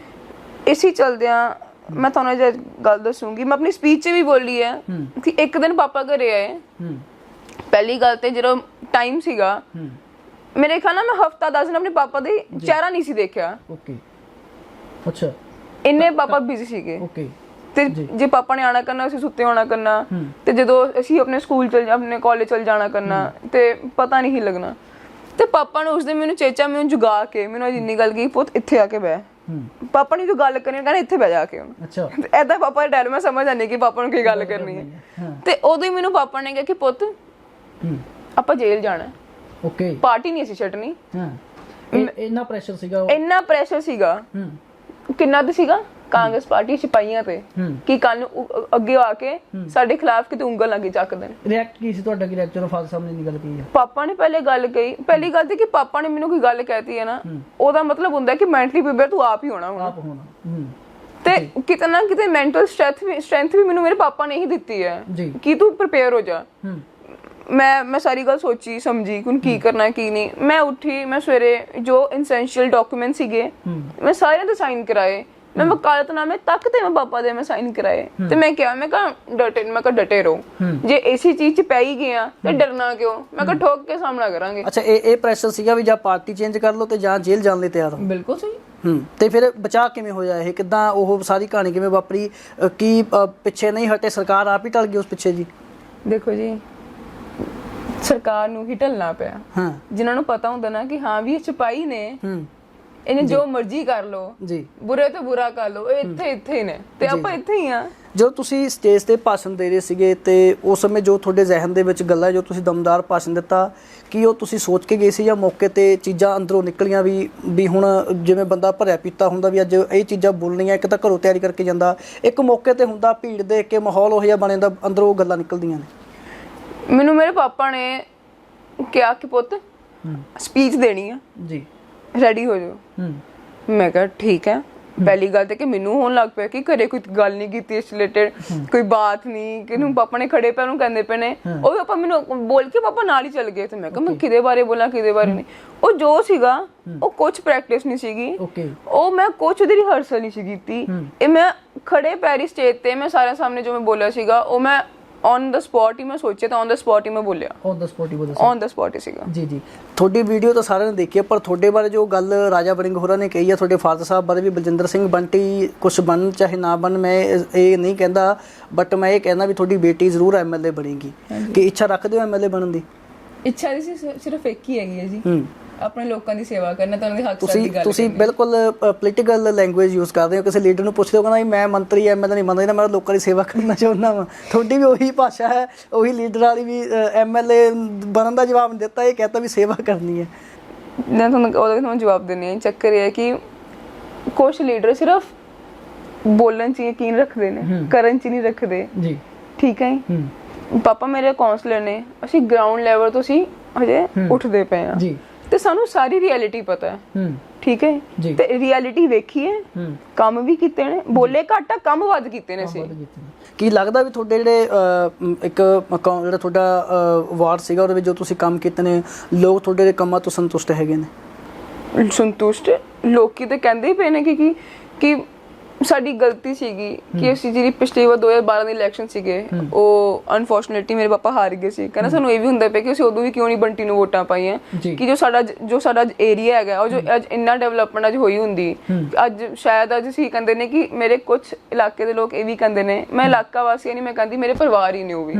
Speaker 4: ਇਸੇ ਚਲਦਿਆਂ ਮੈਂ ਤੁਹਾਨੂੰ ਜੇ ਗੱਲ ਦੱਸੂੰਗੀ। ਮੈਂ ਆਪਣੀ ਸਪੀਚ 'ਚ ਵੀ ਬੋਲੀ ਹੈ ਕਿ ਇੱਕ ਦਿਨ ਪਾਪਾ ਘਰੇ ਆਏ। ਪਹਿਲੀ ਗੱਲ ਤੇ ਜਦੋਂ ਟਾਈਮ ਸੀਗਾ ਮੇਰੇ ਖਿਆਲ ਨਾਲ ਮੈਂ ਹਫਤਾ 10 ਦਿਨ ਆਪਣੇ ਪਾਪਾ ਦੇ ਚਿਹਰਾ ਨਹੀਂ ਸੀ ਦੇਖਿਆ।
Speaker 1: ਓਕੇ। ਅੱਛਾ।
Speaker 4: ਇੰਨੇ ਪਾਪਾ ਬਿਜ਼ੀ ਸੀਗੇ।
Speaker 1: ਓਕੇ।
Speaker 4: ਤੇ ਜੇ। ਪਾਪਾ ਨੇ ਆਣਾ ਕਰਨਾ ਅਸੀਂ ਸੁੱਤੇ ਹੋਣਾ ਕਰਨਾ। ਤੇ ਜਦੋਂ ਅਸੀਂ ਆਪਣੇ ਸਕੂਲ ਚਲ ਆਪਣੇ ਕਾਲਜ ਚਲ ਜਾਣਾ ਕਰਨਾ ਤੇ ਪਤਾ ਨਹੀਂ ਸੀ ਲੱਗਣਾ। ਤੇ ਪਾਪਾ ਨੇ ਉਸ ਦਿਨ ਮੈਨੂੰ ਚੇਚਾ ਮੈਨੂੰ ਜੁਗਾ ਕੇ ਮੈਨੂੰ ਅੱਜ ਇੰਨੀ ਗੱਲ ਕਹੀ ਪੁੱਤ ਇੱਥੇ ਆ ਕੇ ਬਹਿ।
Speaker 1: ਹੂੰ।
Speaker 4: ਪਾਪਾ ਨੇ ਜੋ ਗੱਲ ਕਰਨੀ ਕਹਿੰਦਾ ਇੱਥੇ ਬਹਿ ਜਾ ਕੇ ਹੁਣ।
Speaker 1: ਅੱਛਾ।
Speaker 4: ਐਦਾਂ ਪਾਪਾ ਦਾ ਡਰ ਮੈਂ ਸਮਝ ਆਨੀ ਕਿ ਪਾਪਾ ਨੂੰ ਕੀ ਗੱਲ ਕਰਨੀ ਹੈ। ਤੇ ਉਦੋਂ ਹੀ ਮੈਨੂੰ ਪਾਪਾ ਨੇ ਕਿਹਾ ਕਿ ਪੁੱਤ
Speaker 1: ਹੂੰ।
Speaker 4: ਆਪਾਂ ਜੇਲ੍ਹ ਜਾਣਾ ਹੈ।
Speaker 1: ਓਕੇ
Speaker 4: ਪਾਰਟੀ ਨਹੀਂ ਅਸੀਂ ਛੱਡਣੀ।
Speaker 1: ਹਾਂ। ਇੰਨਾ ਪ੍ਰੈਸ਼ਰ ਸੀਗਾ ਉਹ।
Speaker 4: ਇੰਨਾ ਪ੍ਰੈਸ਼ਰ ਸੀਗਾ।
Speaker 1: ਹੂੰ।
Speaker 4: ਕਿੰਨਾ ਤੇ ਸੀਗਾ? ਕਾਂਗਰਸ ਪਾਰਟੀ ਸਿਪਾਹੀਆਂ ਤੇ। ਕਿ ਕੱਲ ਨੂੰ ਅੱਗੇ ਆ ਕੇ ਸਾਡੇ ਖਿਲਾਫ ਕਿਤੇ ਉਂਗਲ ਲੱਗੇ ਚੱਕ ਦੇਣ
Speaker 1: ਰਿਐਕਟ ਕੀ ਸੀ ਤੁਹਾਡਾ? ਕੀ ਜਦੋਂ ਫਾਦਰ ਸਾਹਿਬ ਨੇ ਇੰਨੀ ਗੱਲ ਕਹੀ ਹੈ
Speaker 4: ਪਾਪਾ ਨੇ ਪਹਿਲੇ ਗੱਲ ਕਹੀ। ਪਹਿਲੀ ਗੱਲ ਤੇ ਕਿ ਪਾਪਾ ਨੇ ਮੈਨੂੰ ਕੋਈ ਗੱਲ ਕਹਿਤੀ ਹੈ ਨਾ ਉਹਦਾ ਮਤਲਬ ਹੁੰਦਾ ਕਿ ਮੈਂਟਲੀ ਪ੍ਰੀਪੇਅਰ ਤੂੰ ਆਪ ਹੀ ਹੋਣਾ ਹੁਣ।
Speaker 1: ਆਪ ਹੋਣਾ। ਹੂੰ।
Speaker 4: ਤੇ ਕਿਤੇ ਨਾ ਕਿਤੇ ਮੈਂਟਲ ਸਟਰੈਂਥ ਵੀ ਸਟਰੈਂਥ ਵੀ ਮੈਨੂੰ ਮੇਰੇ ਪਾਪਾ ਨੇ ਹੀ ਦਿੱਤੀ ਹੈ। ਕਿ ਤੂੰ ਪ੍ਰਿਪੇਅਰ ਹੋ ਜਾ।
Speaker 1: ਹੂੰ।
Speaker 4: ਮੈਂ ਮੈਂ ਸਾਰੀ ਗੱਲ ਸੋਚੀ ਸਮਝੀ ਕਿ ਹੁਣ ਕੀ ਕਰਨਾ ਕੀ ਨਹੀਂ। ਮੈਂ ਉੱਠੀ ਮੈਂ ਸਵੇਰੇ ਜੋ ਇਸੈਂਸ਼ੀਅਲ ਡਾਕੂਮੈਂਟ ਸੀਗੇ ਮੈਂ ਸਾਰਿਆਂ ਤੇ ਸਾਈਨ ਕਰਾਏ। ਮੈਂ ਵਕਾਲਤਨਾਮੇ ਤੱਕ ਤੇ ਮੈਂ ਪਾਪਾ ਦੇ ਮੈਂ ਸਾਈਨ ਕਰਾਏ। ਤੇ ਮੈਂ ਕਿਹਾ ਮੈਂ ਕਹਾ ਡਟੇ ਮੈਂ ਕਹਾ ਡਟੇ ਰਹੋ। ਜੇ ਇਸੀ ਚੀਜ਼ ਚ ਪੈ ਹੀ ਗਿਆ ਤੇ ਡਰਨਾ ਕਿਉਂ? ਮੈਂ ਕਹਾ ਠੋਕ ਕੇ ਸਾਹਮਣਾ ਕਰਾਂਗੇ।
Speaker 1: ਅੱਛਾ ਇਹ ਇਹ ਪ੍ਰੈਸ਼ਰ ਸੀਗਾ ਵੀ ਜਾਂ ਪਾਰਟੀ ਚੇਂਜ ਕਰ ਲਓ ਤੇ ਜਾਂ ਜੇਲ੍ਹ ਜਾਣ ਲਈ ਤਿਆਰ ਹੋ।
Speaker 4: ਬਿਲਕੁਲ ਸਹੀ।
Speaker 1: ਹੂੰ। ਤੇ ਫਿਰ ਬਚਾ ਕਿਵੇਂ ਹੋਇਆ ਇਹ? ਕਿਦਾਂ ਉਹ ਸਾਰੀ ਕਹਾਣੀ ਕਿਵੇਂ ਵਾਪਰੀ? ਕੀ ਪਿੱਛੇ ਨਹੀਂ ਹਟੇ? ਸਰਕਾਰ ਆਪ ਹੀ ਟਲ ਗਈ ਉਸ ਪਿੱਛੇ ਜੀ?
Speaker 4: ਦੇਖੋ ਜੀ ਸਰਕਾਰ ਨੂੰ ਹੀ ਢਲਣਾ ਪਿਆ।
Speaker 1: ਹਾਂ।
Speaker 4: ਜਿਨ੍ਹਾਂ ਨੂੰ ਪਤਾ ਹੁੰਦਾ ਨਾ ਕਿ ਹਾਂ ਵੀ ਇਹ ਸਿਪਾਹੀ ਨੇ।
Speaker 1: ਹੂੰ।
Speaker 4: ਇਹਨੇ ਜੋ ਮਰਜ਼ੀ ਕਰ ਲੋ
Speaker 1: ਜੀ।
Speaker 4: ਬੁਰੇ ਤੋਂ ਬੁਰਾ ਕਰ ਲੋ ਇਹ ਇੱਥੇ ਇੱਥੇ ਹੀ ਨੇ। ਤੇ ਆਪਾਂ ਇੱਥੇ ਹੀ ਆ
Speaker 1: ਜਦੋਂ ਤੁਸੀਂ ਸਟੇਜ ਤੇ ਭਾਸ਼ਣ ਦੇ ਰਹੇ ਸੀਗੇ ਤੇ ਉਸ ਸਮੇਂ ਜੋ ਤੁਹਾਡੇ ਜ਼ਿਹਨ ਦੇ ਵਿੱਚ ਗੱਲਾਂ ਜੋ ਤੁਸੀਂ ਦਮਦਾਰ ਭਾਸ਼ਣ ਦਿੱਤਾ ਕੀ ਉਹ ਤੁਸੀਂ ਸੋਚ ਕੇ ਗਏ ਸੀ ਜਾਂ ਮੌਕੇ ਤੇ ਚੀਜ਼ਾਂ ਅੰਦਰੋਂ ਨਿਕਲੀਆਂ ਵੀ ਵੀ ਹੁਣ ਜਿਵੇਂ ਬੰਦਾ ਭਰਿਆ ਪੀਤਾ ਹੁੰਦਾ ਵੀ ਅੱਜ ਇਹ ਚੀਜ਼ਾਂ ਬੋਲਣੀਆਂ ਇੱਕ ਤਾਂ ਘਰੋਂ ਤਿਆਰੀ ਕਰਕੇ ਜਾਂਦਾ ਇੱਕ ਮੌਕੇ ਤੇ ਹੁੰਦਾ ਭੀੜ ਦੇਖ ਕੇ ਮਾਹੌਲ ਉਹ ਜਿਹਾ ਬਣ ਜਾਂਦਾ ਅੰਦਰੋਂ ਉਹ ਗੱਲਾਂ ਨਿਕਲਦੀਆਂ ਨੇ।
Speaker 4: ਮੈਨੂੰ ਮੇਰੇ ਪਾਪਾ ਨੇ ਕਿਹਾ ਕਿ ਪੁੱਤ ਸਪੀਚ ਦੇਣੀ ਆ।
Speaker 1: ਜੀ।
Speaker 4: ਰੈਡੀ ਹੋ ਜਾਓ।
Speaker 1: ਹੂੰ।
Speaker 4: ਮੈਂ ਕਿਹਾ ਠੀਕ ਹੈ। ਪਹਿਲੀ ਗੱਲ ਤੇ ਕਿ ਮੈਨੂੰ ਹੋਣ ਲੱਗ ਪਿਆ ਕਿ ਘਰੇ ਕੋਈ ਗੱਲ ਨਹੀਂ ਕੀਤੀ ਇਸ ਰਿਲੇਟਡ ਕੋਈ ਬਾਤ ਨਹੀਂ ਕਿ ਨੂੰ ਪਾਪਾ ਨੇ ਖੜੇ ਪੈਰ ਨੂੰ ਕਹਿੰਦੇ ਪਏ ਨੇ। ਉਹ ਵੀ ਪਾਪਾ ਮੈਨੂੰ ਬੋਲ ਕੇ ਪਾਪਾ ਨਾਲ ਹੀ ਚਲ ਗਏ ਤੇ ਮੈਂ ਕਿਹਾ ਮੈਂ ਕਿਹਦੇ ਬਾਰੇ ਬੋਲਾਂ ਕਿਹਦੇ ਬਾਰੇ ਨਹੀਂ। ਉਹ ਜੋ ਸੀਗਾ ਉਹ ਕੁਝ ਪ੍ਰੈਕਟਿਸ ਨਹੀਂ ਸੀਗੀ। ਉਹ ਮੈਂ ਕੁਝ ਦੀ ਰਿਹਰਸਲ ਨਹੀਂ ਸੀ ਕੀਤੀ। ਇਹ ਮੈਂ ਖੜੇ ਪੈਰੀ ਸਟੇਜ ਤੇ ਮੈਂ ਸਾਰਿਆਂ ਸਾਹਮਣੇ ਜੋ ਮੈਂ ਬੋਲਿਆ ਸੀਗਾ ਉਹ ਮੈਂ ਔਨ ਦਾ ਸਪੌਟ ਹੀ ਮੈਂ ਸੋਚਿਆ ਤਾਂ ਔਨ ਦਾ ਸਪੌਟ ਹੀ ਮੈਂ ਬੋਲਿਆ।
Speaker 1: ਔਨ ਦਾ ਸਪੋਰਟ ਹੀ ਬੋਲ
Speaker 4: ਔਨ ਦਾ ਸਪੌਟ ਹੀ ਸੀਗਾ।
Speaker 1: ਜੀ ਜੀ। ਤੁਹਾਡੀ ਵੀਡੀਓ ਤਾਂ ਸਾਰਿਆਂ ਨੇ ਦੇਖੀ ਹੈ ਪਰ ਤੁਹਾਡੇ ਬਾਰੇ ਜੋ ਗੱਲ ਰਾਜਾ ਵੜਿੰਗ ਹੋਰਾਂ ਨੇ ਕਹੀ ਹੈ ਤੁਹਾਡੇ ਫਾਦਰ ਸਾਹਿਬ ਬਾਰੇ ਵੀ ਬਲਜਿੰਦਰ ਸਿੰਘ ਬੰਟੀ ਕੁਝ ਬਣ ਚਾਹੇ ਨਾ ਬਣ ਮੈਂ ਇਹ ਨਹੀਂ ਕਹਿੰਦਾ ਬਟ ਮੈਂ ਇਹ ਕਹਿੰਦਾ ਵੀ ਤੁਹਾਡੀ ਬੇਟੀ ਜ਼ਰੂਰ ਐਮਐਲਏ ਬਣੇਗੀ। ਕਿ ਇੱਛਾ ਰੱਖਦੇ ਹੋ ਐਮਐਲਏ ਬਣਨ ਦੀ?
Speaker 4: ਇੱਛਾ ਦੀ ਸਿਰਫ ਇੱਕ ਹੀ ਹੈਗੀ ਹੈ ਜੀ। ਆਪਣੇ ਲੋਕਾਂ ਦੀ ਸੇਵਾ ਕਰਨਾ ਤਾਂ ਉਹਨਾਂ ਦੇ ਹੱਕ
Speaker 1: ਤੁਸੀਂ ਤੁਸੀਂ ਬਿਲਕੁਲ ਪੋਲੀਟੀਕਲ ਲੈਂਗੁਏਜ ਯੂਜ਼ ਕਰਦੇ ਹੋ ਕਿਸੇ ਲੀਡਰ ਨੂੰ ਪੁੱਛਦੇ ਹੋ ਕਹਿੰਦਾ ਮੈਂ ਮੰਤਰੀ ਐਮਐਲਏ ਨਹੀਂ ਬਣਦਾ ਮੈਂ ਲੋਕਾਂ ਦੀ ਸੇਵਾ ਕਰਨਾ ਚਾਹੁੰਦਾ ਵਾਂ। ਤੁਹਾਡੀ ਵੀ ਉਹੀ ਭਾਸ਼ਾ ਹੈ ਉਹੀ ਲੀਡਰ ਵਾਲੀ ਵੀ ਐਮਐਲਏ ਬਣਨ ਦਾ ਜਵਾਬ ਨਹੀਂ ਦਿੱਤਾ ਇਹ ਕਹਤਾ ਵੀ ਸੇਵਾ ਕਰਨੀ ਹੈ।
Speaker 4: ਮੈਂ ਤੁਹਾਨੂੰ ਉਹਦਾ ਤੁਹਾਨੂੰ ਜਵਾਬ ਦਿੰਨੀ ਹਾਂ ਚੱਕਰ ਇਹ ਹੈ ਕਿ ਕੁਝ ਲੀਡਰ ਸਿਰਫ ਬੋਲਣ 'ਚ ਯਕੀਨ ਰੱਖਦੇ ਨੇ ਕਰਨ 'ਚ ਨਹੀਂ ਰੱਖਦੇ।
Speaker 1: ਜੀ।
Speaker 4: ਠੀਕ ਹੈ
Speaker 1: ਹੂੰ।
Speaker 4: ਪਾਪਾ ਮੇਰੇ ਕਾਉਂਸਲਰ ਨੇ ਅਸੀਂ ਗਰਾਊਂਡ ਲੈਵਲ ਤੋਂ ਅਸੀਂ ਹਜੇ ਉੱਠਦੇ ਪਏ ਆ
Speaker 1: ਜੀ।
Speaker 4: ਤੇ ਸਾਨੂੰ ਸਾਰੀ ਰਿਐਲਿਟੀ ਪਤਾ ਹੈ।
Speaker 1: ਹੂੰ।
Speaker 4: ਠੀਕ ਹੈ। ਤੇ ਰਿਐਲਿਟੀ ਵੇਖੀ ਹੈ।
Speaker 1: ਹੂੰ
Speaker 4: ਕੰਮ ਵੀ ਕੀਤੇ ਨੇ ਬੋਲੇ ਘੱਟ ਕੰਮ ਵੱਧ ਕੀਤੇ ਨੇ ਅਸੀਂ।
Speaker 1: ਕੀ ਲੱਗਦਾ ਵੀ ਤੁਹਾਡੇ ਜਿਹੜੇ ਇੱਕ ਜਿਹੜਾ ਤੁਹਾਡਾ ਵਾਰਡ ਸੀਗਾ ਉਹਦੇ ਵਿੱਚ ਜੋ ਤੁਸੀਂ ਕੰਮ ਕੀਤੇ ਨੇ ਲੋਕ ਤੁਹਾਡੇ ਦੇ ਕੰਮਾਂ ਤੋਂ ਸੰਤੁਸ਼ਟ ਹੈਗੇ ਨੇ?
Speaker 4: ਸੰਤੁਸ਼ਟ? ਲੋਕੀ ਤੇ ਕਹਿੰਦੇ ਹੀ ਪਏ ਨੇ ਕਿ ਕਿ ਸਾਡੀ ਗਲਤੀ ਸੀਗੀ ਕਿ ਅਸੀਂ ਜਿਹੜੀ ਪਿਛਲੀ ਵਾਰ 2012 ਦੇ ਇਲੈਕਸ਼ਨ ਸੀਗੇ ਉਹ ਅਨਫੋਰਚੂਨੇਟਲੀ ਮੇਰੇ ਪਾਪਾ ਹਾਰ ਗਏ ਸੀ। ਕਹਿੰਦਾ ਸਾਨੂੰ ਇਹ ਵੀ ਹੁੰਦਾ ਪਿਆ ਕਿ ਅਸੀਂ ਉਦੋਂ ਵੀ ਕਿਉਂ ਨਹੀਂ ਬੰਟੀ ਨੂੰ ਵੋਟਾਂ ਪਾਈਆਂ। ਕਿ ਜੋ ਸਾਡਾ ਜੋ ਸਾਡਾ ਏਰੀਆ ਹੈਗਾ ਉਹ ਜੋ ਅੱਜ ਇੰਨਾ ਡਿਵੈਲਪਮੈਂਟ ਅੱਜ ਹੋਈ ਹੁੰਦੀ ਅੱਜ ਸ਼ਾਇਦ ਅੱਜ ਅਸੀਂ ਕਹਿੰਦੇ ਨੇ ਕਿ ਮੇਰੇ ਕੁਝ ਇਲਾਕੇ ਦੇ ਲੋਕ ਇਹ ਵੀ ਕਹਿੰਦੇ ਨੇ ਮੈਂ ਇਲਾਕਾ ਵਾਸੀ ਨਹੀਂ ਮੈਂ ਕਹਿੰਦੀ ਮੇਰੇ ਪਰਿਵਾਰ ਹੀ ਨੇ ਉਹ ਵੀ।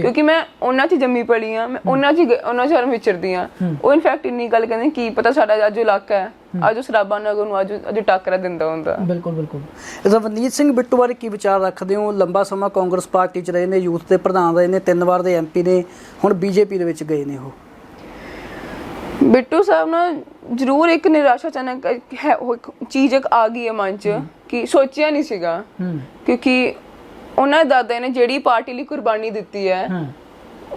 Speaker 4: ਕਿਉਂਕਿ ਮੈਂ ਉਹਨਾਂ 'ਚ ਜੰਮੀ ਪਲੀ ਆ ਮੈਂ ਉਹਨਾਂ 'ਚ ਉਹਨਾਂ 'ਚ ਹਰ ਵਿਚਰਦੀ ਆ ਉਹ ਇਨਫੈਕਟ ਇੰਨੀ ਗੱਲ ਕਹਿੰਦੇ ਕੀ ਪਤਾ ਸਾਡਾ ਅੱਜ ਇਲਾਕਾ ਹੈ। ਅੱਜ ਉਹ ਸਰਾਬਾਂ ਨਗਰ ਨੂੰ ਅੱਜ ਅੱਜ ਟੱਕਰਾ ਦਿੰਦਾ ਹੁੰਦਾ।
Speaker 1: ਬਿਲਕੁਲ ਬਿਲਕੁਲ। ਰਵਨੀਤ ਸਿੰਘ ਬਿੱਟੂ ਬਾਰੇ ਕੀ ਵਿਚਾਰ ਰੱਖਦੇ ਹੋ? ਲੰਬਾ ਸਮਾਂ ਕਾਂਗਰਸ ਪਾਰਟੀ 'ਚ ਰਹੇ ਨੇ ਯੂਥ ਦੇ ਪ੍ਰਧਾਨ ਰਹੇ ਨੇ ਤਿੰਨ ਵਾਰ ਦੇ ਐਮਪੀ ਨੇ ਹੁਣ ਬੀਜੇਪੀ ਦੇ ਵਿੱਚ ਗਏ ਨੇ ਉਹ।
Speaker 4: ਬਿੱਟੂ ਸਾਹਿਬ ਨਾਲ ਜ਼ਰੂਰ ਇੱਕ ਨਿਰਾਸ਼ਾਜਨਕ ਹੈ ਉਹ ਇੱਕ ਚੀਜ਼ ਇੱਕ ਆ ਗਈ ਹੈ ਮਨ 'ਚ ਕਿ ਸੋਚਿਆ ਨਹੀਂ ਸੀਗਾ। ਕਿਉਂਕਿ ਉਹਨਾਂ ਦਾਦਾ ਨੇ ਜਿਹੜੀ ਪਾਰਟੀ ਲਈ ਕੁਰਬਾਨੀ ਦਿੱਤੀ ਹੈ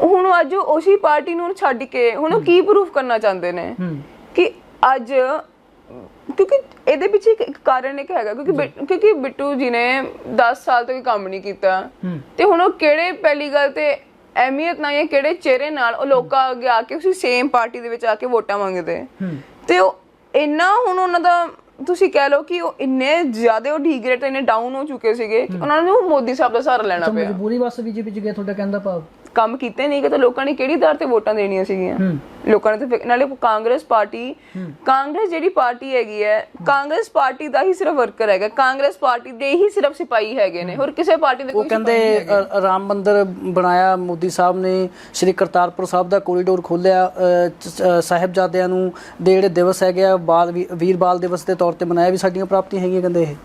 Speaker 4: ਹੁਣ ਉਹ ਅੱਜ ਉਸੇ ਪਾਰਟੀ ਨੂੰ ਛੱਡ ਕੇ ਹੁਣ ਉਹ ਕੀ ਪ੍ਰੂਫ ਕਰਨਾ ਚਾਹੁੰਦੇ ਨੇ? ਕਿ ਅੱਜ ਕਿਉਂਕਿ ਇਹਦੇ ਪਿੱਛੇ ਇੱਕ- ਇੱਕ ਕਾਰਨ ਇੱਕ ਹੈਗਾ ਕਿਉਂਕਿ ਬਿ- ਕਿਉਂਕਿ ਬਿੱਟੂ ਜੀ ਨੇ 10 ਸਾਲ ਤੋਂ ਕੋਈ ਕੰਮ ਨਹੀਂ ਕੀਤਾ। ਤੇ ਹੁਣ ਉਹ ਕਿਹੜੇ ਪਹਿਲੀ ਗੱਲ ਤੇ ਅਹਿਮੀਅਤ ਨਾਲ ਜਾਂ ਕਿਹੜੇ ਚਿਹਰੇ ਨਾਲ ਉਹ ਲੋਕਾਂ ਅੱਗੇ ਆ ਕੇ ਉਸੇ ਸੇਮ ਪਾਰਟੀ ਦੇ ਵਿੱਚ ਆ ਕੇ ਵੋਟਾਂ ਮੰਗਦੇ। ਤੇ ਉਹ ਇੰਨਾ ਹੁਣ ਉਹਨਾਂ ਦਾ ਤੁਸੀਂ ਕਹਿ ਲਓ ਕਿ ਉਹ ਇੰਨੇ ਜ਼ਿਆਦਾ ਉਹ ਡੀਗ੍ਰੇਡ ਇੰਨੇ ਡਾਊਨ ਹੋ ਚੁੱਕੇ ਸੀਗੇ ਕਿ ਉਹਨਾਂ ਨੂੰ ਮੋਦੀ ਸਾਹਿਬ ਦਾ ਸਹਾਰਾ ਲੈਣਾ ਪਿਆ।
Speaker 1: ਮਜਬੂਰੀ ਵਾਸਤੇ ਬੀਜੇਪੀ 'ਚ ਗਏ ਤੁਹਾਡਾ ਕਹਿੰਦਾ ਭਾਵ।
Speaker 4: ਕੰਮ ਕੀਤੇ ਨਹੀਂ ਕਿ ਤਾਂ ਲੋਕਾਂ ਨੇ ਕਿਹੜੀ ਦਰ ਤੇ ਵੋਟਾਂ ਦੇਣੀਆਂ ਸੀਗੀਆਂ? ਲੋਕਾਂ ਨੇ ਤੇ ਨਾਲੇ ਕਾਂਗਰਸ ਪਾਰਟੀ ਕਾਂਗਰਸ ਜਿਹੜੀ ਪਾਰਟੀ ਹੈਗੀ ਹੈ ਕਾਂਗਰਸ ਪਾਰਟੀ ਦਾ ਹੀ ਸਿਰਫ ਵਰਕਰ ਹੈਗਾ ਕਾਂਗਰਸ ਪਾਰਟੀ ਦੇ ਹੀ ਸਿਰਫ ਸਿਪਾਹੀ ਹੈਗੇ ਨੇ ਹੋਰ ਕਿਸੇ ਪਾਰਟੀ ਦੇ
Speaker 1: ਉਹ
Speaker 4: ਕੋਈ
Speaker 1: ਕਹਿੰਦੇ ਅ, ਰਾਮ ਮੰਦਿਰ ਬਣਾਇਆ ਮੋਦੀ ਸਾਹਿਬ ਨੇ ਸ਼੍ਰੀ ਕਰਤਾਰਪੁਰ ਸਾਹਿਬ ਦਾ ਕੋਰੀਡੋਰ ਖੋਲਿਆ ਸਾਹਿਬਜ਼ਾਦਿਆਂ ਨੂੰ ਦੇ ਜਿਹੜੇ ਦਿਵਸ ਹੈਗੇ ਆ ਬਾਲ ਵੀਰ ਬਾਲ ਦਿਵਸ ਦੇ ਤੌਰ ਤੇ ਮਨਾਇਆ ਵੀ ਸਾਡੀਆਂ ਪ੍ਰਾਪਤੀਆਂ ਹੈਗੀਆਂ ਕਹਿੰਦੇ ਇਹ।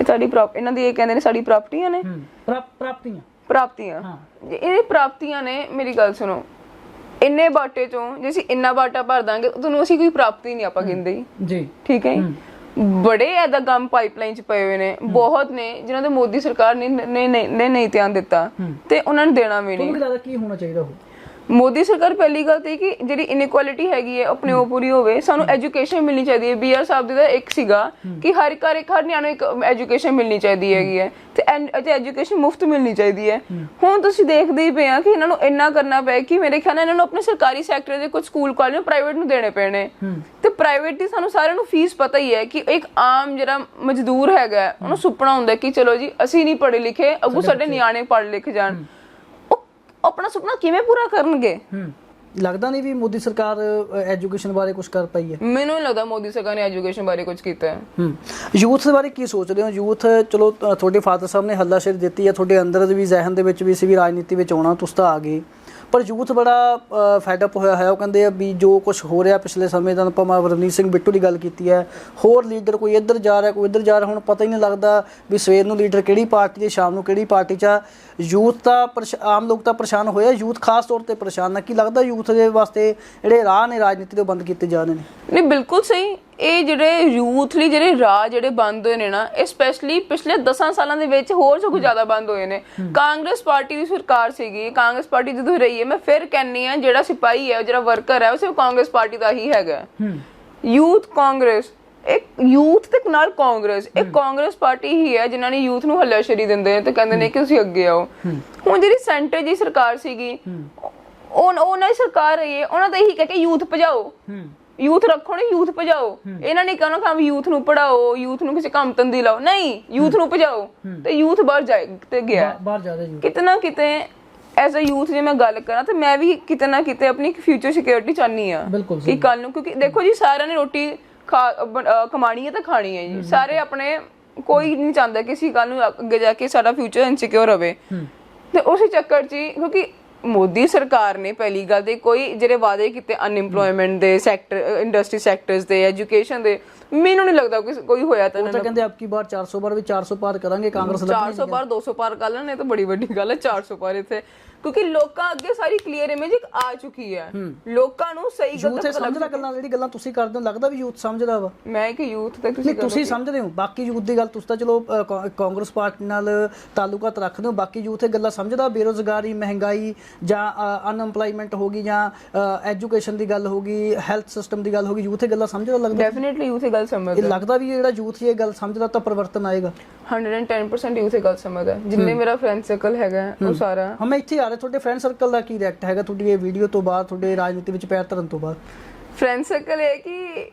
Speaker 4: ਇਹ ਸਾਡੀ ਪ੍ਰਾਪ ਇਹਨਾਂ ਦੀ ਇਹ ਕਹਿੰਦੇ ਨੇ ਸਾਡੀ ਪ੍ਰਾਪਤੀਆਂ ਨੇ।
Speaker 1: ਪ੍ਰਾਪਤੀਆਂ।
Speaker 4: ਪ੍ਰਾਪਤੀਆਂ।
Speaker 1: ਹਾਂ।
Speaker 4: ਇਹ ਪ੍ਰਾਪਤੀਆਂ ਨੇ ਮੇਰੀ ਗੱਲ ਸੁਣੋ ਇੰਨੇ ਬਾਟੇ ਚੋਂ ਜੇ ਅਸੀਂ ਇੰਨਾ ਬਾਟਾ ਭਰ ਦਾਂਗੇ ਤੁਹਾਨੂੰ ਅਸੀਂ ਕੋਈ ਪ੍ਰਾਪਤੀ ਨਹੀਂ ਆਪਾਂ ਗਿੰਦੇ ਹੀ
Speaker 1: ਜੀ।
Speaker 4: ਠੀਕ ਹੈ? ਬੜੇ ਐਦਾ ਗਮ ਪਾਈਪਲਾਈਨ ਚ ਪਏ ਹੋਏ ਨੇ ਬਹੁਤ ਨੇ ਜਿਨ੍ਹਾਂ ਦੇ ਮੋਦੀ ਸਰਕਾਰ ਨੇ ਨੇ ਨੇ- ਨੇ ਨਹੀਂ ਧਿਆਨ ਦਿੱਤਾ ਤੇ ਉਹਨਾਂ ਨੇ ਦੇਣਾ ਵੀ ਨਹੀਂ।
Speaker 1: ਤੁਹਾਨੂੰ ਕੀ ਲੱਗਦਾ ਕੀ ਹੋਣਾ ਚਾਹੀਦਾ ਉਹ?
Speaker 4: ਮੋਦੀ ਸਰਕਾਰ ਪਹਿਲੀ ਗੱਲ ਤੇ ਕਿ ਜਿਹੜੀ ਇਨਇਕੁਐਲਿਟੀ ਹੈਗੀ ਹੈ ਆਪਣੇ ਉਹ ਪੂਰੀ ਹੋਵੇ ਸਾਨੂੰ ਐਜੂਕੇਸ਼ਨ ਮਿਲਣੀ ਚਾਹੀਦੀ ਹੈ। ਬੀਆਰ ਸਾਹਿਬ ਦੀ ਇੱਕ ਸੀਗਾ ਕਿ ਹਰ ਘਰ ਇੱਕ ਹਰ ਨਿਆਣੇ ਇੱਕ ਐਜੂਕੇਸ਼ਨ ਮਿਲਣੀ ਚਾਹੀਦੀ ਹੈਗੀ ਹੈ ਤੇ ਤੇ ਐਜੂਕੇਸ਼ਨ ਮੁਫਤ ਮਿਲਣੀ ਚਾਹੀਦੀ ਹੈ। ਹੁਣ ਤੁਸੀਂ ਦੇਖਦੇ ਹੀ ਪਏ ਆ ਕਿ ਇਹਨਾਂ ਨੂੰ ਇੰਨਾ ਕਰਨਾ ਪਿਆ ਕਿ ਮੇਰੇ ਖਿਆਲ ਨਾਲ ਇਹਨਾਂ ਨੂੰ ਆਪਣੇ ਸਰਕਾਰੀ ਸੈਕਟਰ ਦੇ ਕੁਝ ਸਕੂਲ ਕਾਲਜ ਪ੍ਰਾਈਵੇਟ ਨੂੰ ਦੇਣੇ ਪੈਣੇ। ਤੇ ਪ੍ਰਾਈਵੇਟ ਦੀ ਸਾਨੂੰ ਸਾਰਿਆਂ ਨੂੰ ਫੀਸ ਪਤਾ ਹੀ ਹੈ ਕਿ ਇੱਕ ਆਮ ਜਿਹੜਾ ਮਜ਼ਦੂਰ ਹੈਗਾ ਉਹਨੂੰ ਸੁਪਨਾ ਹੁੰਦਾ ਕਿ ਚਲੋ ਜੀ ਅਸੀਂ ਨਹੀਂ ਪੜ੍ਹੇ ਲਿਖੇ ਅੱਗੂ ਸਾਡੇ ਨਿਆਣੇ ਪੜ੍ਹ ਲਿਖ ਜਾਣ। ਆਪਣਾ ਸੁਪਨਾ ਕਿਵੇਂ ਪੂਰਾ ਕਰਨਗੇ?
Speaker 1: ਹੂੰ। ਲੱਗਦਾ ਨਹੀਂ ਵੀ ਮੋਦੀ ਸਰਕਾਰ ਐਜੂਕੇਸ਼ਨ ਬਾਰੇ ਕੁਝ ਕਰ ਪਈ ਹੈ।
Speaker 4: ਮੈਨੂੰ ਨਹੀਂ ਲੱਗਦਾ ਮੋਦੀ ਸਰਕਾਰ ਨੇ ਐਜੂਕੇਸ਼ਨ ਬਾਰੇ ਕੁਝ ਕੀਤਾ ਹੈ।
Speaker 1: ਹੂੰ। ਯੂਥ ਦੇ ਬਾਰੇ ਕੀ ਸੋਚਦੇ ਹੋ? ਯੂਥ ਚਲੋ ਤੁਹਾਡੇ ਫਾਦਰ ਸਾਹਿਬ ਨੇ ਹੱਲਾਸ਼ੇਰੀ ਦਿੱਤੀ ਹੈ ਤੁਹਾਡੇ ਅੰਦਰ ਵੀ ਜ਼ਿਹਨ ਦੇ ਵਿੱਚ ਵੀ ਸੀ ਵੀ ਰਾਜਨੀਤੀ ਵਿੱਚ ਆਉਣਾ ਤੁਸੀਂ ਤਾਂ ਆ ਗਏ। ਪਰ ਯੂਥ ਬੜਾ ਫੈਡ ਅਪ ਹੋਇਆ ਹੈ ਉਹ ਕਹਿੰਦੇ ਆ ਵੀ ਜੋ ਕੁਝ ਹੋ ਰਿਹਾ ਪਿਛਲੇ ਸਮੇਂ ਦਾ, ਆਪਾਂ ਰਵਨੀਤ ਸਿੰਘ ਬਿੱਟੂ ਦੀ ਗੱਲ ਕੀਤੀ ਹੈ। ਹੋਰ ਲੀਡਰ ਕੋਈ ਇੱਧਰ ਜਾ ਰਿਹਾ, ਕੋਈ ਇੱਧਰ ਜਾ ਰਿਹਾ, ਹੁਣ ਪਤਾ ਹੀ ਨਹੀਂ ਲੱਗਦਾ ਵੀ ਸਵੇਰ ਨੂੰ ਲੀਡਰ ਕਿਹੜੀ ਪਾਰਟੀ ਦੇ ਸ਼ਾਮ ਨੂੰ ਕਿਹੜੀ ਪਾਰਟੀ 'ਚ ਆ। ਯੂਥ ਤਾਂ ਪਰੇਸ਼- ਆਮ ਲੋਕ ਤਾਂ ਪਰੇਸ਼ਾਨ ਹੋਏ ਆ। ਯੂਥ ਖਾਸ ਤੌਰ ਤੇ ਪਰੇਸ਼ਾਨ ਹੈ ਕੀ ਲੱਗਦਾ ਯੂਥ ਦੇ ਵਾਸਤੇ ਜਿਹੜੇ ਰਾਹ ਨੇ, ਰਾਜਨੀਤੀ ਦੇ ਉਹ ਬੰਦ ਕੀਤੇ ਜਾ ਰਹੇ ਨੇ?
Speaker 4: ਨਹੀਂ, ਬਿਲਕੁਲ ਸਹੀ। ਇਹ ਜਿਹੜੇ ਯੂਥ ਲਈ ਜਿਹੜੇ ਰਾਹ ਜਿਹੜੇ ਬੰਦ ਹੋਏ ਨੇ ਨਾ ਇਹ ਸਪੈਸ਼ਲੀ ਪਿਛਲੇ 10 ਸਾਲਾਂ ਦੇ ਵਿੱਚ ਹੋਰ ਸਗੋਂ ਜ਼ਿਆਦਾ ਬੰਦ ਹੋਏ ਨੇ। ਕਾਂਗਰਸ ਪਾਰਟੀ ਦੀ ਸਰਕਾਰ ਸੀਗੀ ਕਾਂਗਰਸ ਪਾਰਟੀ ਜਦੋਂ ਰਹੀ ਹੈ ਮੈਂ ਫਿਰ ਕਹਿੰਨੀ ਆ ਜਿਹੜਾ ਸਿਪਾਹੀ ਹੈ ਜਿਹੜਾ ਵਰਕਰ ਹੈ ਉਹ ਸਿਰਫ ਕਾਂਗਰਸ ਪਾਰਟੀ ਦਾ ਹੀ ਹੈਗਾ। ਯੂਥ ਕਾਂਗਰਸ ਇੱਕ ਯੂਥ ਤੇ ਨਾਲ ਕਾਂਗਰਸ ਇੱਕ ਕਾਂਗਰਸ ਪਾਰਟੀ ਹੀ ਹੈ ਜਿਨ੍ਹਾਂ ਨੇ ਯੂਥ ਨੂੰ ਹੱਲਾਸ਼ੇਰੀ ਦਿੰਦੇ ਨੇ ਤੇ ਕਹਿੰਦੇ ਨੇ ਕਿ ਤੁਸੀਂ ਅੱਗੇ ਆਓ। ਹੁਣ ਜਿਹੜੀ ਸੈਂਟਰ ਦੀ ਸਰਕਾਰ ਸੀਗੀ ਉਹ ਉਹਨਾਂ ਦੀ ਸਰਕਾਰ ਰਹੀ ਹੈ ਉਹਨਾਂ ਦਾ ਇਹੀ ਕਹਿ ਕੇ ਯੂਥ ਭਜਾਓ। ਯੂਥ ਰੱਖੋ ਨਹੀਂ ਯੂਥ ਭਜਾਓ। ਇਹਨਾਂ ਨੇ ਕਹਿਣਾ ਕਿ ਵੀ ਯੂਥ ਨੂੰ ਪੜਾਓ ਯੂਥ ਨੂੰ ਕਿਸੇ ਕੰਮ ਤੰਦੀ ਲਾਓ। ਨਹੀਂ ਯੂਥ ਨੂੰ ਭਜਾਓ ਤੇ ਯੂਥ ਬਾਹਰ ਜਾਏ ਤੇ ਗਿਆ।
Speaker 1: ਬਾਹਰ ਜਾ ਰਹੇ ਯੂਥ।
Speaker 4: ਕਿਤੇ ਨਾ ਕਿਤੇ ਐਜ਼ ਅ ਯੂਥ ਜੇ ਮੈਂ ਗੱਲ ਕਰਾਂ ਤੇ ਮੈਂ ਵੀ ਕਿਤੇ ਨਾ ਕਿਤੇ ਆਪਣੀ ਫਿਊਚਰ ਸਿਕਿਉਰਿਟੀ ਚਾਹਨੀ ਆ ਕਿ ਕੱਲ ਨੂੰ ਕਿਉਂਕਿ ਦੇਖੋ ਜੀ ਸਾਰਿਆਂ ਨੇ ਰੋਟੀ ਕਮਾਣੀ ਹੈ ਤਾਂ ਖਾਣੀ ਹੈ ਜੀ। ਸਾਰੇ ਆਪਣੇ ਕੋਈ ਨਹੀਂ ਚਾਹੁੰਦਾ ਕਿ ਅਸੀਂ ਕੱਲ ਨੂੰ ਅੱਗੇ ਜਾ ਕੇ ਸਾਡਾ ਫਿਊਚਰ ਇਨਸਿਕਿਉਰ ਹੋਵੇ ਤੇ ਉਸੇ ਚੱਕਰ 'ਚ ਕਿਉਂਕਿ ਮੋਦੀ ਸਰਕਾਰ ਨੇ ਪਹਿਲੀ ਗੱਲ ਤੇ ਕੋਈ ਜਿਹੜੇ ਵਾਅਦੇ ਕੀਤੇ ਅਨਇੰਪਲੋਇਮੈਂਟ ਦੇ ਸੈਕਟਰ ਇੰਡਸਟਰੀ ਸੈਕਟਰਸ ਦੇ ਐਜੂਕੇਸ਼ਨ ਦੇ ਮੈਨੂੰ ਨਹੀਂ ਲੱਗਦਾ ਕਿ ਕੋਈ ਹੋਇਆ ਤਾਂ
Speaker 1: ਉਹ ਤਾਂ ਕਹਿੰਦੇ ਆਪਕੀ ਬਾਰ 400 ਬਾਰ ਵੀ 400 ਪਾਰ ਕਰਾਂਗੇ ਕਾਂਗਰਸ ਲੱਭਣੀ
Speaker 4: 400 ਪਾਰ 200 ਪਾਰ ਕਰ ਲੈਣ ਇਹ ਤਾਂ ਬੜੀ ਵੱਡੀ ਗੱਲ ਹੈ 400 ਪਾਰ ਇੱਥੇ ਕਿਉਂਕਿ ਲੋਕਾਂ ਅੱਗੇ ਸਾਰੀ ਕਲੀਅਰ ਇਮੇਜ ਇੱਕ ਆ ਚੁੱਕੀ ਹੈ। ਲੋਕਾਂ ਨੂੰ ਸਹੀ
Speaker 1: ਯੂਥ
Speaker 4: ਗਲਤ
Speaker 1: ਇਹ ਸਮਝਦਾ ਗੱਲਾਂ ਜਿਹੜੀ ਗੱਲਾਂ ਤੁਸੀਂ ਕਰਦੇ ਹੋ ਲੱਗਦਾ ਵੀ ਯੂਥ ਸਮਝਦਾ ਵਾ।
Speaker 4: ਮੈਂ ਇੱਕ ਯੂਥ ਤੇ ਤੁਸੀਂ
Speaker 1: ਤੁਸੀਂ ਸਮਝਦੇ ਹੋ। ਬਾਕੀ ਯੂਥ ਦੀ ਗੱਲ ਤੁਸੀਂ ਤਾਂ ਚਲੋ ਕਾ- ਕਾਂਗਰਸ ਪਾਰਟੀ ਨਾਲ ਤਾਲੁਕਾਤ ਰੱਖਦੇ ਹੋ। ਬਾਕੀ ਯੂਥ ਇਹ ਗੱਲਾਂ ਸਮਝਦਾ ਬੇਰੋਜ਼ਗਾਰੀ ਮਹਿੰਗਾਈ ਜਾਂ ਅਨਐਮਪਲੋਇਮੈਂਟ ਹੋ ਗਈ ਜਾਂ ਐਜੂਕੇਸ਼ਨ ਦੀ ਗੱਲ ਹੋ ਗਈ ਹੈਲਥ ਸਿਸਟਮ ਦੀ ਗੱਲ ਹੋ ਗਈ ਯੂਥ ਇਹ ਗੱਲਾਂ ਸਮਝਦਾ ਲੱਗਦਾ?
Speaker 4: ਡੈਫੀਨਿਟਲੀ ਯੂਥ ਇਹ ਗੱਲ
Speaker 1: ਇਹ
Speaker 4: ਸਮਝਦਾ
Speaker 1: ਲੱਗਦਾ ਵੀ ਜਿਹੜਾ ਯੂਥ ਇਹ ਗੱਲ ਸਮਝਦਾ ਤਾਂ ਪਰਿਵਰਤਨ ਆਏਗਾ।
Speaker 4: 110% ਯੂਥ ਇਹ ਗੱਲ ਸਮਝਦਾ। ਜਿੰਨੇ ਮੇਰਾ ਫਰੈਂਡ ਸਰਕਲ ਹੈਗਾ ਉਹ ਸਾਰਾ
Speaker 1: ਹਾਂ ਮੈਂ ਇੱਥੇ ਆ ਰਿਹਾ ਤੁਹਾਡੇ ਫਰੈਂਡ ਸਰਕਲ ਦਾ ਕੀ ਰਿਐਕਟ ਹੈਗਾ? ਤੁਹਾਡੀ ਇਹ ਵੀਡੀਓ ਤੋਂ ਬਾਅਦ ਤੁਹਾਡੇ ਰਾਜਨੀਤੀ ਵਿੱਚ ਪੈਰ ਧਰਨ ਤੋਂ ਬਾਅਦ?
Speaker 4: ਫਰੈਂਡ ਸਰਕਲ ਹੈ ਕਿ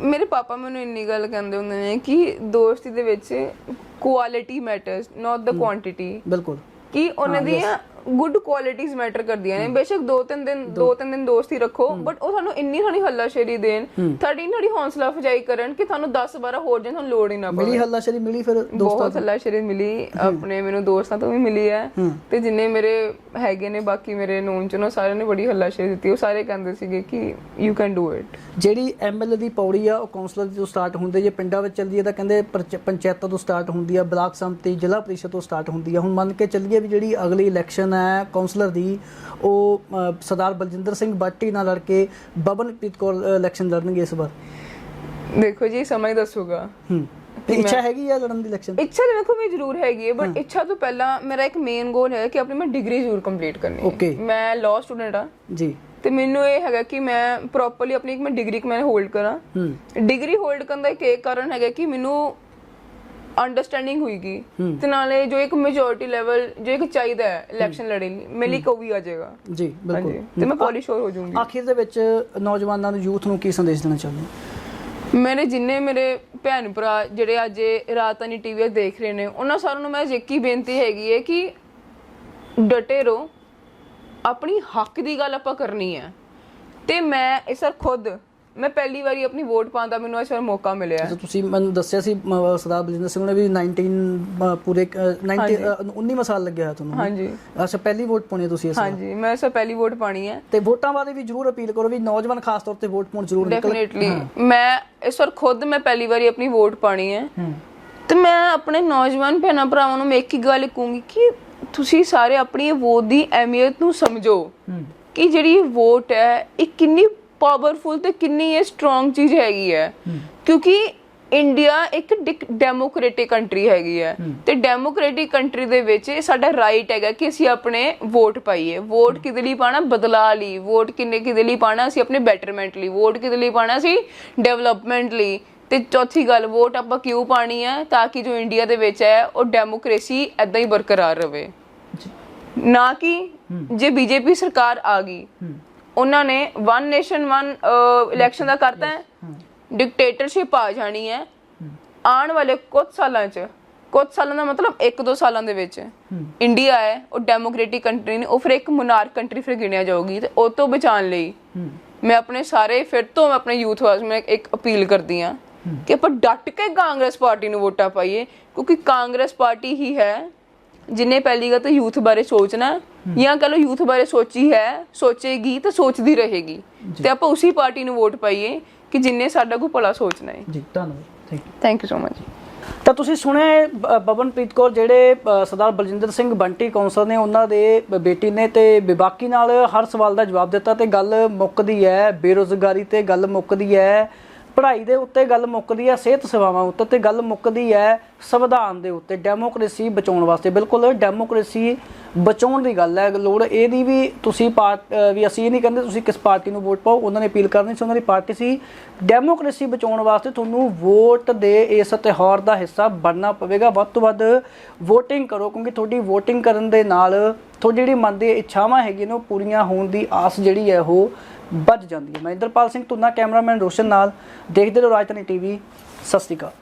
Speaker 4: ਮੇਰੇ ਪਾਪਾ ਮੈਨੂੰ ਇੰਨੀ ਗੱਲ ਕਹਿੰਦੇ ਹੁੰਦੇ ਨੇ ਕਿ ਦੋਸਤੀ ਦੇ ਵਿੱਚ quality matters not the quantity
Speaker 1: ਬਿਲਕੁਲ।
Speaker 4: ਕਿ ਉਹਨਾਂ ਦੀਆਂ ਗੁੱਡ ਕੁਆਲਿਟੀਆਂ ਮੈਟਰ ਕਰਦੀਆਂ ਨੇ। ਬੇਸ਼ੱਕ ਦੋ ਤਿੰਨ ਦਿਨ ਦੋ। ਤਿੰਨ ਦਿਨ ਦੋਸਤੀ ਰੱਖੋ ਬਟ ਉਹ ਤੁਹਾਨੂੰ ਇੰਨੀ ਸਾਰੀ ਹੱਲਾਸ਼ੇਰੀ ਦੇਣ ਤੁਹਾਡੀ ਤੁਹਾਡੀ ਹੌਸਲਾ ਅਫਜਾਈ ਕਰਨ ਕਿ ਤੁਹਾਨੂੰ 10 12 ਹੋਰ ਜਣ ਤੁਹਾਨੂੰ ਲੋੜ ਹੀ ਨਾ ਪਵੇ।
Speaker 1: ਮਿਲੀ ਹੱਲਾਸ਼ੇਰੀ ਮਿਲੀ ਫਿਰ ਦੋਸਤਾਂ
Speaker 4: ਬਹੁਤ ਹੱਲਾਸ਼ੇਰੀ ਮਿਲੀ ਆਪਣੇ ਮੈਨੂੰ ਦੋਸਤਾਂ ਤੋਂ ਵੀ ਮਿਲੀ ਹੈ। ਤੇ ਜਿੰਨੇ ਮੇਰੇ ਹੈਗੇ ਨੇ ਬਾਕੀ ਮੇਰੇ ਨੋਨ ਚ ਨਾ ਸਾਰਿਆਂ ਨੇ ਬੜੀ ਹੱਲਾਸ਼ੇਰੀ ਦਿੱਤੀ। ਉਹ ਸਾਰੇ ਕਹਿੰਦੇ ਸੀਗੇ ਕਿ ਯੂ ਕੈਨ ਡੂ ਇਟ
Speaker 1: ਜਿਹੜੀ ਐਮਐਲਏ ਦੀ ਪੌੜੀ ਆ ਉਹ ਕਾਉਂਸਲਰ ਤੋਂ ਸਟਾਰਟ ਹੁੰਦੀ ਜੇ ਪਿੰਡਾਂ ਵਿੱਚ ਚੱਲਦੀ ਹੈ ਤਾਂ ਕਹਿੰਦੇ ਪੰਚ- ਪੰਚਾਇਤਾਂ ਤੋਂ ਸਟਾਰਟ ਹੁੰਦੀ ਆ ਬਲਾਕ ਸੰਮਤੀ ਜ਼ਿਲ੍ਹਾ ਪਰਿਸ਼ਦ ਤੋਂ ਸਟਾਰਟ ਹੁੰਦੀ ਆ। ਹੁਣ ਮੰਨ ਕੇ ਚੱਲੀਏ ਵੀ ਜਿਹੜੀ ਅਗਲੀ ਇਲੈਕਸ਼ਨ ਹੈ ਕਾਉਂਸਲਰ ਦੀ ਉਹ ਸਰਦਾਰ ਬਲਜਿੰਦਰ ਸਿੰਘ ਬਾਟੀ ਨਾਲ ਲੜ ਕੇ ਬਬਨਪ੍ਰੀਤ ਕੌਰ ਇਲੈਕਸ਼ਨ ਲੜਨਗੇ ਇਸ ਵਾਰ।
Speaker 4: ਦੇਖੋ ਜੀ ਸਮਾਂ ਹੀ ਦੱਸੂਗਾ।
Speaker 1: ਹੂੰ। ਇੱਛਾ ਹੈਗੀ ਆ ਲੜਨ ਦੀ ਇਲੈਕਸ਼ਨ
Speaker 4: ਇੱਛਾ ਤਾਂ ਵੇਖੋ ਮੇਰੀ ਜ਼ਰੂਰ ਹੈਗੀ ਹੈ ਬਟ ਇੱਛਾ ਤੋਂ ਪਹਿਲਾਂ ਮੇਰਾ ਇੱਕ ਮੇਨ ਗੋਲ ਹੈ ਕਿ ਆਪਣੀ ਮੈਂ ਡਿਗਰੀ ਜ਼ਰੂਰ ਕੰਪਲੀਟ ਕਰਨੀ ਹੈ. ਮੈਂ ਲਾਅ ਸਟੂਡੈਂਟ ਆ
Speaker 1: ਜੀ।
Speaker 4: ਤੇ ਮੈਨੂੰ ਇਹ ਹੈਗਾ ਕਿ ਮੈਂ ਪ੍ਰੋਪਰਲੀ ਆਪਣੀ ਇੱਕ ਮੈਂ ਡਿਗਰੀ ਮੈਂ ਹੋਲਡ ਕਰਾਂ।
Speaker 1: ਹੂੰ।
Speaker 4: ਡਿਗਰੀ ਹੋਲਡ ਕਰਨ ਦਾ ਇੱਕ ਇਹ ਕਾਰਨ ਹੈਗਾ ਕਿ ਮੈਨੂੰ ਅੰਡਰਸਟੈਂਡਿੰਗ ਹੋਈਗੀ। ਤੇ ਨਾਲੇ ਜੋ ਇੱਕ ਮੈਜੋਰਿਟੀ ਲੈਵਲ ਜੋ ਇੱਕ ਚਾਹੀਦਾ ਹੈ ਇਲੈਕਸ਼ਨ ਲੜਨ ਲਈ ਮੇਰੇ ਲਈ ਕੋਈ ਵੀ ਆ ਜਾਏਗਾ।
Speaker 1: ਜੀ ਬਿਲਕੁਲ।
Speaker 4: ਤੇ ਮੈਂ ਪੋਲਿਸ਼ ਹੋ ਜਾਊਂਗੀ।
Speaker 1: ਆਖਿਰ ਦੇ ਵਿੱਚ ਨੌਜਵਾਨਾਂ ਨੂੰ ਯੂਥ ਨੂੰ ਕੀ ਸੰਦੇਸ਼ ਦੇਣਾ ਚਾਹੁੰਦੇ ਹੋ?
Speaker 4: ਮੇਰੇ ਜਿੰਨੇ ਮੇਰੇ ਭੈਣ ਭਰਾ ਜਿਹੜੇ ਅੱਜ ਇਹ ਰਾਤਾਨੀ ਟੀਵੀ ਦੇਖ ਰਹੇ ਨੇ ਉਹਨਾਂ ਸਾਰਿਆਂ ਨੂੰ ਮੈਂ ਇੱਕ ਹੀ ਬੇਨਤੀ ਹੈਗੀ ਹੈ ਕਿ ਡਟੇ ਰਹੋ। ਆਪਣੀ ਹੱਕ ਦੀ ਗੱਲ ਆਪਾਂ ਕਰਨੀ ਹੈ। ਤੇ ਮੈਂ ਵਾਰ ਖੁਦ ਮੈਂ ਪਹਿਲੀ ਵਾਰੀ ਆਪਣੀ ਵੋਟ ਪਾਉਣ ਦਾ ਮੈਨੂੰ ਇਸ ਵਾਰ ਮੌਕਾ ਮਿਲਿਆ
Speaker 1: ਜਦੋਂ ਤੁਸੀਂ ਮੈਨੂੰ ਦੱਸਿਆ ਸੀ ਮ, ਸਰਦਾਰ ਬਲਜਿੰਦਰ ਸਿੰਘ ਨੇ ਵੀ 19 ਅ, ਪੂਰੇ ਅ, 90 ਅ, 19 ਸਾਲ ਲੱਗਿਆ ਹੈ ਤੁਹਾਨੂੰ
Speaker 4: ਹਾਂਜੀ।
Speaker 1: ਅੱਛਾ ਪਹਿਲੀ ਵੋਟ ਪਾਉਣੀ ਹੈ ਤੁਸੀਂ ਇਸ ਵਾਰ।
Speaker 4: ਹਾਂਜੀ ਮੈਂ ਇਸ ਵਾਰ ਪਹਿਲੀ ਵੋਟ ਪਾਣੀ ਹੈ।
Speaker 1: ਤੇ ਵੋਟਾਂ ਬਾਰੇ ਵੀ ਜਰੂਰ ਅਪੀਲ ਕਰੋ ਵੀ ਨੌਜਵਾਨ ਖਾਸ ਤੌਰ ਤੇ ਵੋਟ ਪਾਉਣ ਜਰੂਰ ਨਿਕਲ
Speaker 4: ਡੈਫੀਨਿਟਲੀ ਮੈਂ ਇਸ ਵਾਰ ਖੁਦ ਮੈਂ ਪਹਿਲੀ ਵਾਰੀ ਆਪਣੀ ਵੋਟ ਪਾਣੀ ਹੈ। ਤੇ ਮੈਂ ਆਪਣੇ ਨੌਜਵਾਨ ਭੈਣਾਂ ਭਰਾਵਾਂ ਨੂੰ ਮੈਂ ਇੱਕ ਹੀ ਗੱਲ ਕਹੂੰਗੀ ਕਿ ਤੁਸੀਂ ਸਾਰੇ ਆਪਣੀ ਇਹ ਵੋਟ ਦੀ ਅਹਿਮੀਅਤ ਨੂੰ ਸਮਝੋ ਕਿ ਜਿਹੜੀ ਵੋਟ ਹੈ ਇਹ ਕਿੰਨੀ ਪਾਵਰਫੁਲ ਤੇ ਕਿੰਨੀ ਇਹ ਸਟਰੋਂਗ ਚੀਜ਼ ਹੈਗੀ ਹੈ। ਕਿਉਂਕਿ ਇੰਡੀਆ ਇੱਕ ਡੈਮੋਕ੍ਰੇਟਿਕ ਕੰਟਰੀ ਹੈਗੀ ਹੈ। ਤੇ ਡੈਮੋਕ੍ਰੇਟਿਕ ਕੰਟਰੀ ਦੇ ਵਿੱਚ ਇਹ ਸਾਡਾ ਰਾਈਟ ਹੈਗਾ ਕਿ ਅਸੀਂ ਆਪਣੇ ਵੋਟ ਪਾਈਏ। ਵੋਟ ਕਿਹਦੇ ਲਈ ਪਾਣਾ ਬਦਲਾਅ ਲਈ। ਵੋਟ ਕਿੰਨੇ ਕਿਹਦੇ ਲਈ ਪਾਣਾ ਅਸੀਂ ਆਪਣੇ ਬੈਟਰਮੈਂਟ ਲਈ। ਵੋਟ ਕਿਹਦੇ ਲਈ ਪਾਣਾ ਸੀ ਡਿਵੈਲਪਮੈਂਟ ਲਈ। ਤੇ ਚੌਥੀ ਗੱਲ ਵੋਟ ਆਪਾਂ ਕਿਉਂ ਪਾਣੀ ਹੈ ਤਾਂ ਕਿ ਜੋ ਇੰਡੀਆ ਦੇ ਵਿੱਚ ਹੈ ਉਹ ਡੈਮੋਕ੍ਰੇਸੀ ਐਦਾਂ ਹੀ ਬਰਕਰਾਰ ਰਵੇ। ਨਾ ਕਿ ਜੇ ਬੀਜੇਪੀ ਸਰਕਾਰ ਆ ਗਈ ਉਹਨਾਂ ਨੇ ਵਨ ਨੇਸ਼ਨ ਵਨ ਇਲੈਕਸ਼ਨ ਦਾ ਕਰਤਾ ਹੈ। ਡਿਕਟੇਟਰਸ਼ਿਪ ਆ ਜਾਣੀ ਹੈ। ਆਉਣ ਵਾਲੇ ਕੁਝ ਸਾਲਾਂ 'ਚ ਕੁਝ ਸਾਲਾਂ ਦਾ ਮਤਲਬ 1-2 ਸਾਲਾਂ ਦੇ ਵਿੱਚ ਇੰਡੀਆ ਹੈ ਉਹ ਡੈਮੋਕ੍ਰੇਟਿਕ ਕੰਟਰੀ ਨੇ ਉਹ ਫਿਰ ਇੱਕ ਮੋਨਾਰਕ ਕੰਟਰੀ ਫਿਰ ਗਿਣਿਆ ਜਾਊਗੀ ਤੇ ਉਹ ਤੋਂ ਬਚਾਉਣ ਲਈ ਮੈਂ ਆਪਣੇ ਸਾਰੇ ਫਿਰ ਤੋਂ ਮੈਂ ਆਪਣੇ ਯੂਥ ਵਾਸਤੇ ਮੈਂ ਇੱਕ ਅਪੀਲ ਕਰਦੀ ਆ ਕਿ ਆਪਾਂ ਡਟ ਕੇ ਕਾਂਗਰਸ ਪਾਰਟੀ ਨੂੰ ਵੋਟਾਂ ਪਾਈਏ ਕਿਉਂਕਿ ਕਾਂਗਰਸ ਪਾਰਟੀ ਹੀ ਹੈ ਜਿਨੇ ਪਹਿਲੀ ਗੱਲ ਤਾਂ ਯੂਥ ਬਾਰੇ ਸੋਚਣਾ ਜਾਂ ਕਹ ਲਓ ਯੂਥ ਬਾਰੇ ਸੋਚੀ ਹੈ ਸੋਚੇਗੀ ਤਾਂ ਸੋਚਦੀ ਰਹੇਗੀ। ਤੇ ਆਪਾਂ ਉਸੇ ਪਾਰਟੀ ਨੂੰ ਵੋਟ ਪਾਈਏ ਕਿ ਜਿਨੇ ਸਾਡਾ ਕੋ ਭਲਾ ਸੋਚਣਾ ਹੈ।
Speaker 1: ਜੀ ਧੰਨਵਾਦ। Thank you
Speaker 4: thank you so much
Speaker 1: ਤਾਂ ਤੁਸੀਂ ਸੁਣਿਆ ਬਬਨਪ੍ਰੀਤ ਕੌਰ ਜਿਹੜੇ ਸਰਦਾਰ ਬਲਜਿੰਦਰ ਸਿੰਘ ਬੰਟੀ ਕੌਂਸਲ ਨੇ ਉਹਨਾਂ ਦੇ ਬੇਟੀ ਨੇ ਤੇ ਵਿਬਾਕੀ ਨਾਲ ਹਰ ਸਵਾਲ ਦਾ ਜਵਾਬ ਦਿੱਤਾ ਤੇ ਗੱਲ ਮੁੱਕਦੀ ਹੈ ਬੇਰੋਜ਼ਗਾਰੀ ਤੇ ਗੱਲ ਮੁੱਕਦੀ ਹੈ। ਪੜ੍ਹਾਈ ਦੇ ਉੱਤੇ ਗੱਲ ਮੁੱਕਦੀ ਹੈ, ਸਿਹਤ ਸੇਵਾਵਾਂ ਉੱਤੇ ਤੇ ਗੱਲ ਮੁੱਕਦੀ ਹੈ ਸੰਵਿਧਾਨ ਦੇ ਉੱਤੇ ਡੈਮੋਕ੍ਰੇਸੀ ਬਚਾਉਣ ਵਾਸਤੇ। ਬਿਲਕੁਲ ਡੈਮੋਕ੍ਰੇਸੀ ਬਚਾਉਣ ਦੀ ਗੱਲ ਹੈ। ਲੋੜ ਇਹਦੀ ਵੀ ਤੁਸੀਂ ਪਾਰਟ ਵੀ ਅਸੀਂ ਇਹ ਨਹੀਂ ਕਹਿੰਦੇ ਤੁਸੀਂ ਕਿਸ ਪਾਰਟੀ ਨੂੰ ਵੋਟ ਪਾਓ, ਉਹਨਾਂ ਨੇ ਅਪੀਲ ਕਰਨੀ ਸੀ, ਉਹਨਾਂ ਦੀ ਪਾਰਟੀ ਸੀ। ਡੈਮੋਕ੍ਰੇਸੀ ਬਚਾਉਣ ਵਾਸਤੇ ਤੁਹਾਨੂੰ ਵੋਟ ਦੇ ਇਸ ਤਿਉਹਾਰ ਦਾ ਹਿੱਸਾ ਬਣਨਾ ਪਵੇਗਾ। ਵੱਧ ਤੋਂ ਵੱਧ VOTING ਕਰੋ, ਕਿਉਂਕਿ ਤੁਹਾਡੀ VOTING ਕਰਨ ਦੇ ਨਾਲ, ਤੁਹਾਡੀ ਜਿਹੜੀ ਮਨ ਦੀ ਇੱਛਾਵਾਂ ਹੈਗੀਆਂ ਨੇ, ਉਹ ਪੂਰੀਆਂ ਹੋਣ ਦੀ ਆਸ ਜਿਹੜੀ ਹੈ ਉਹ ਬਚ ਜਾਂਦੀ ਹੈ। ਮਹਿੰਦਰਪਾਲ ਸਿੰਘ ਤੁਨਾ ਕੈਮਰਾਮੈਨ ਰੋਸ਼ਨ ਨਾਲ, ਦੇਖਦੇ ਰਹੋ ਰਾਜਧਾਨੀ ਟੀਵੀ। ਸਤਿ ਸ਼੍ਰੀ ਅਕਾਲ।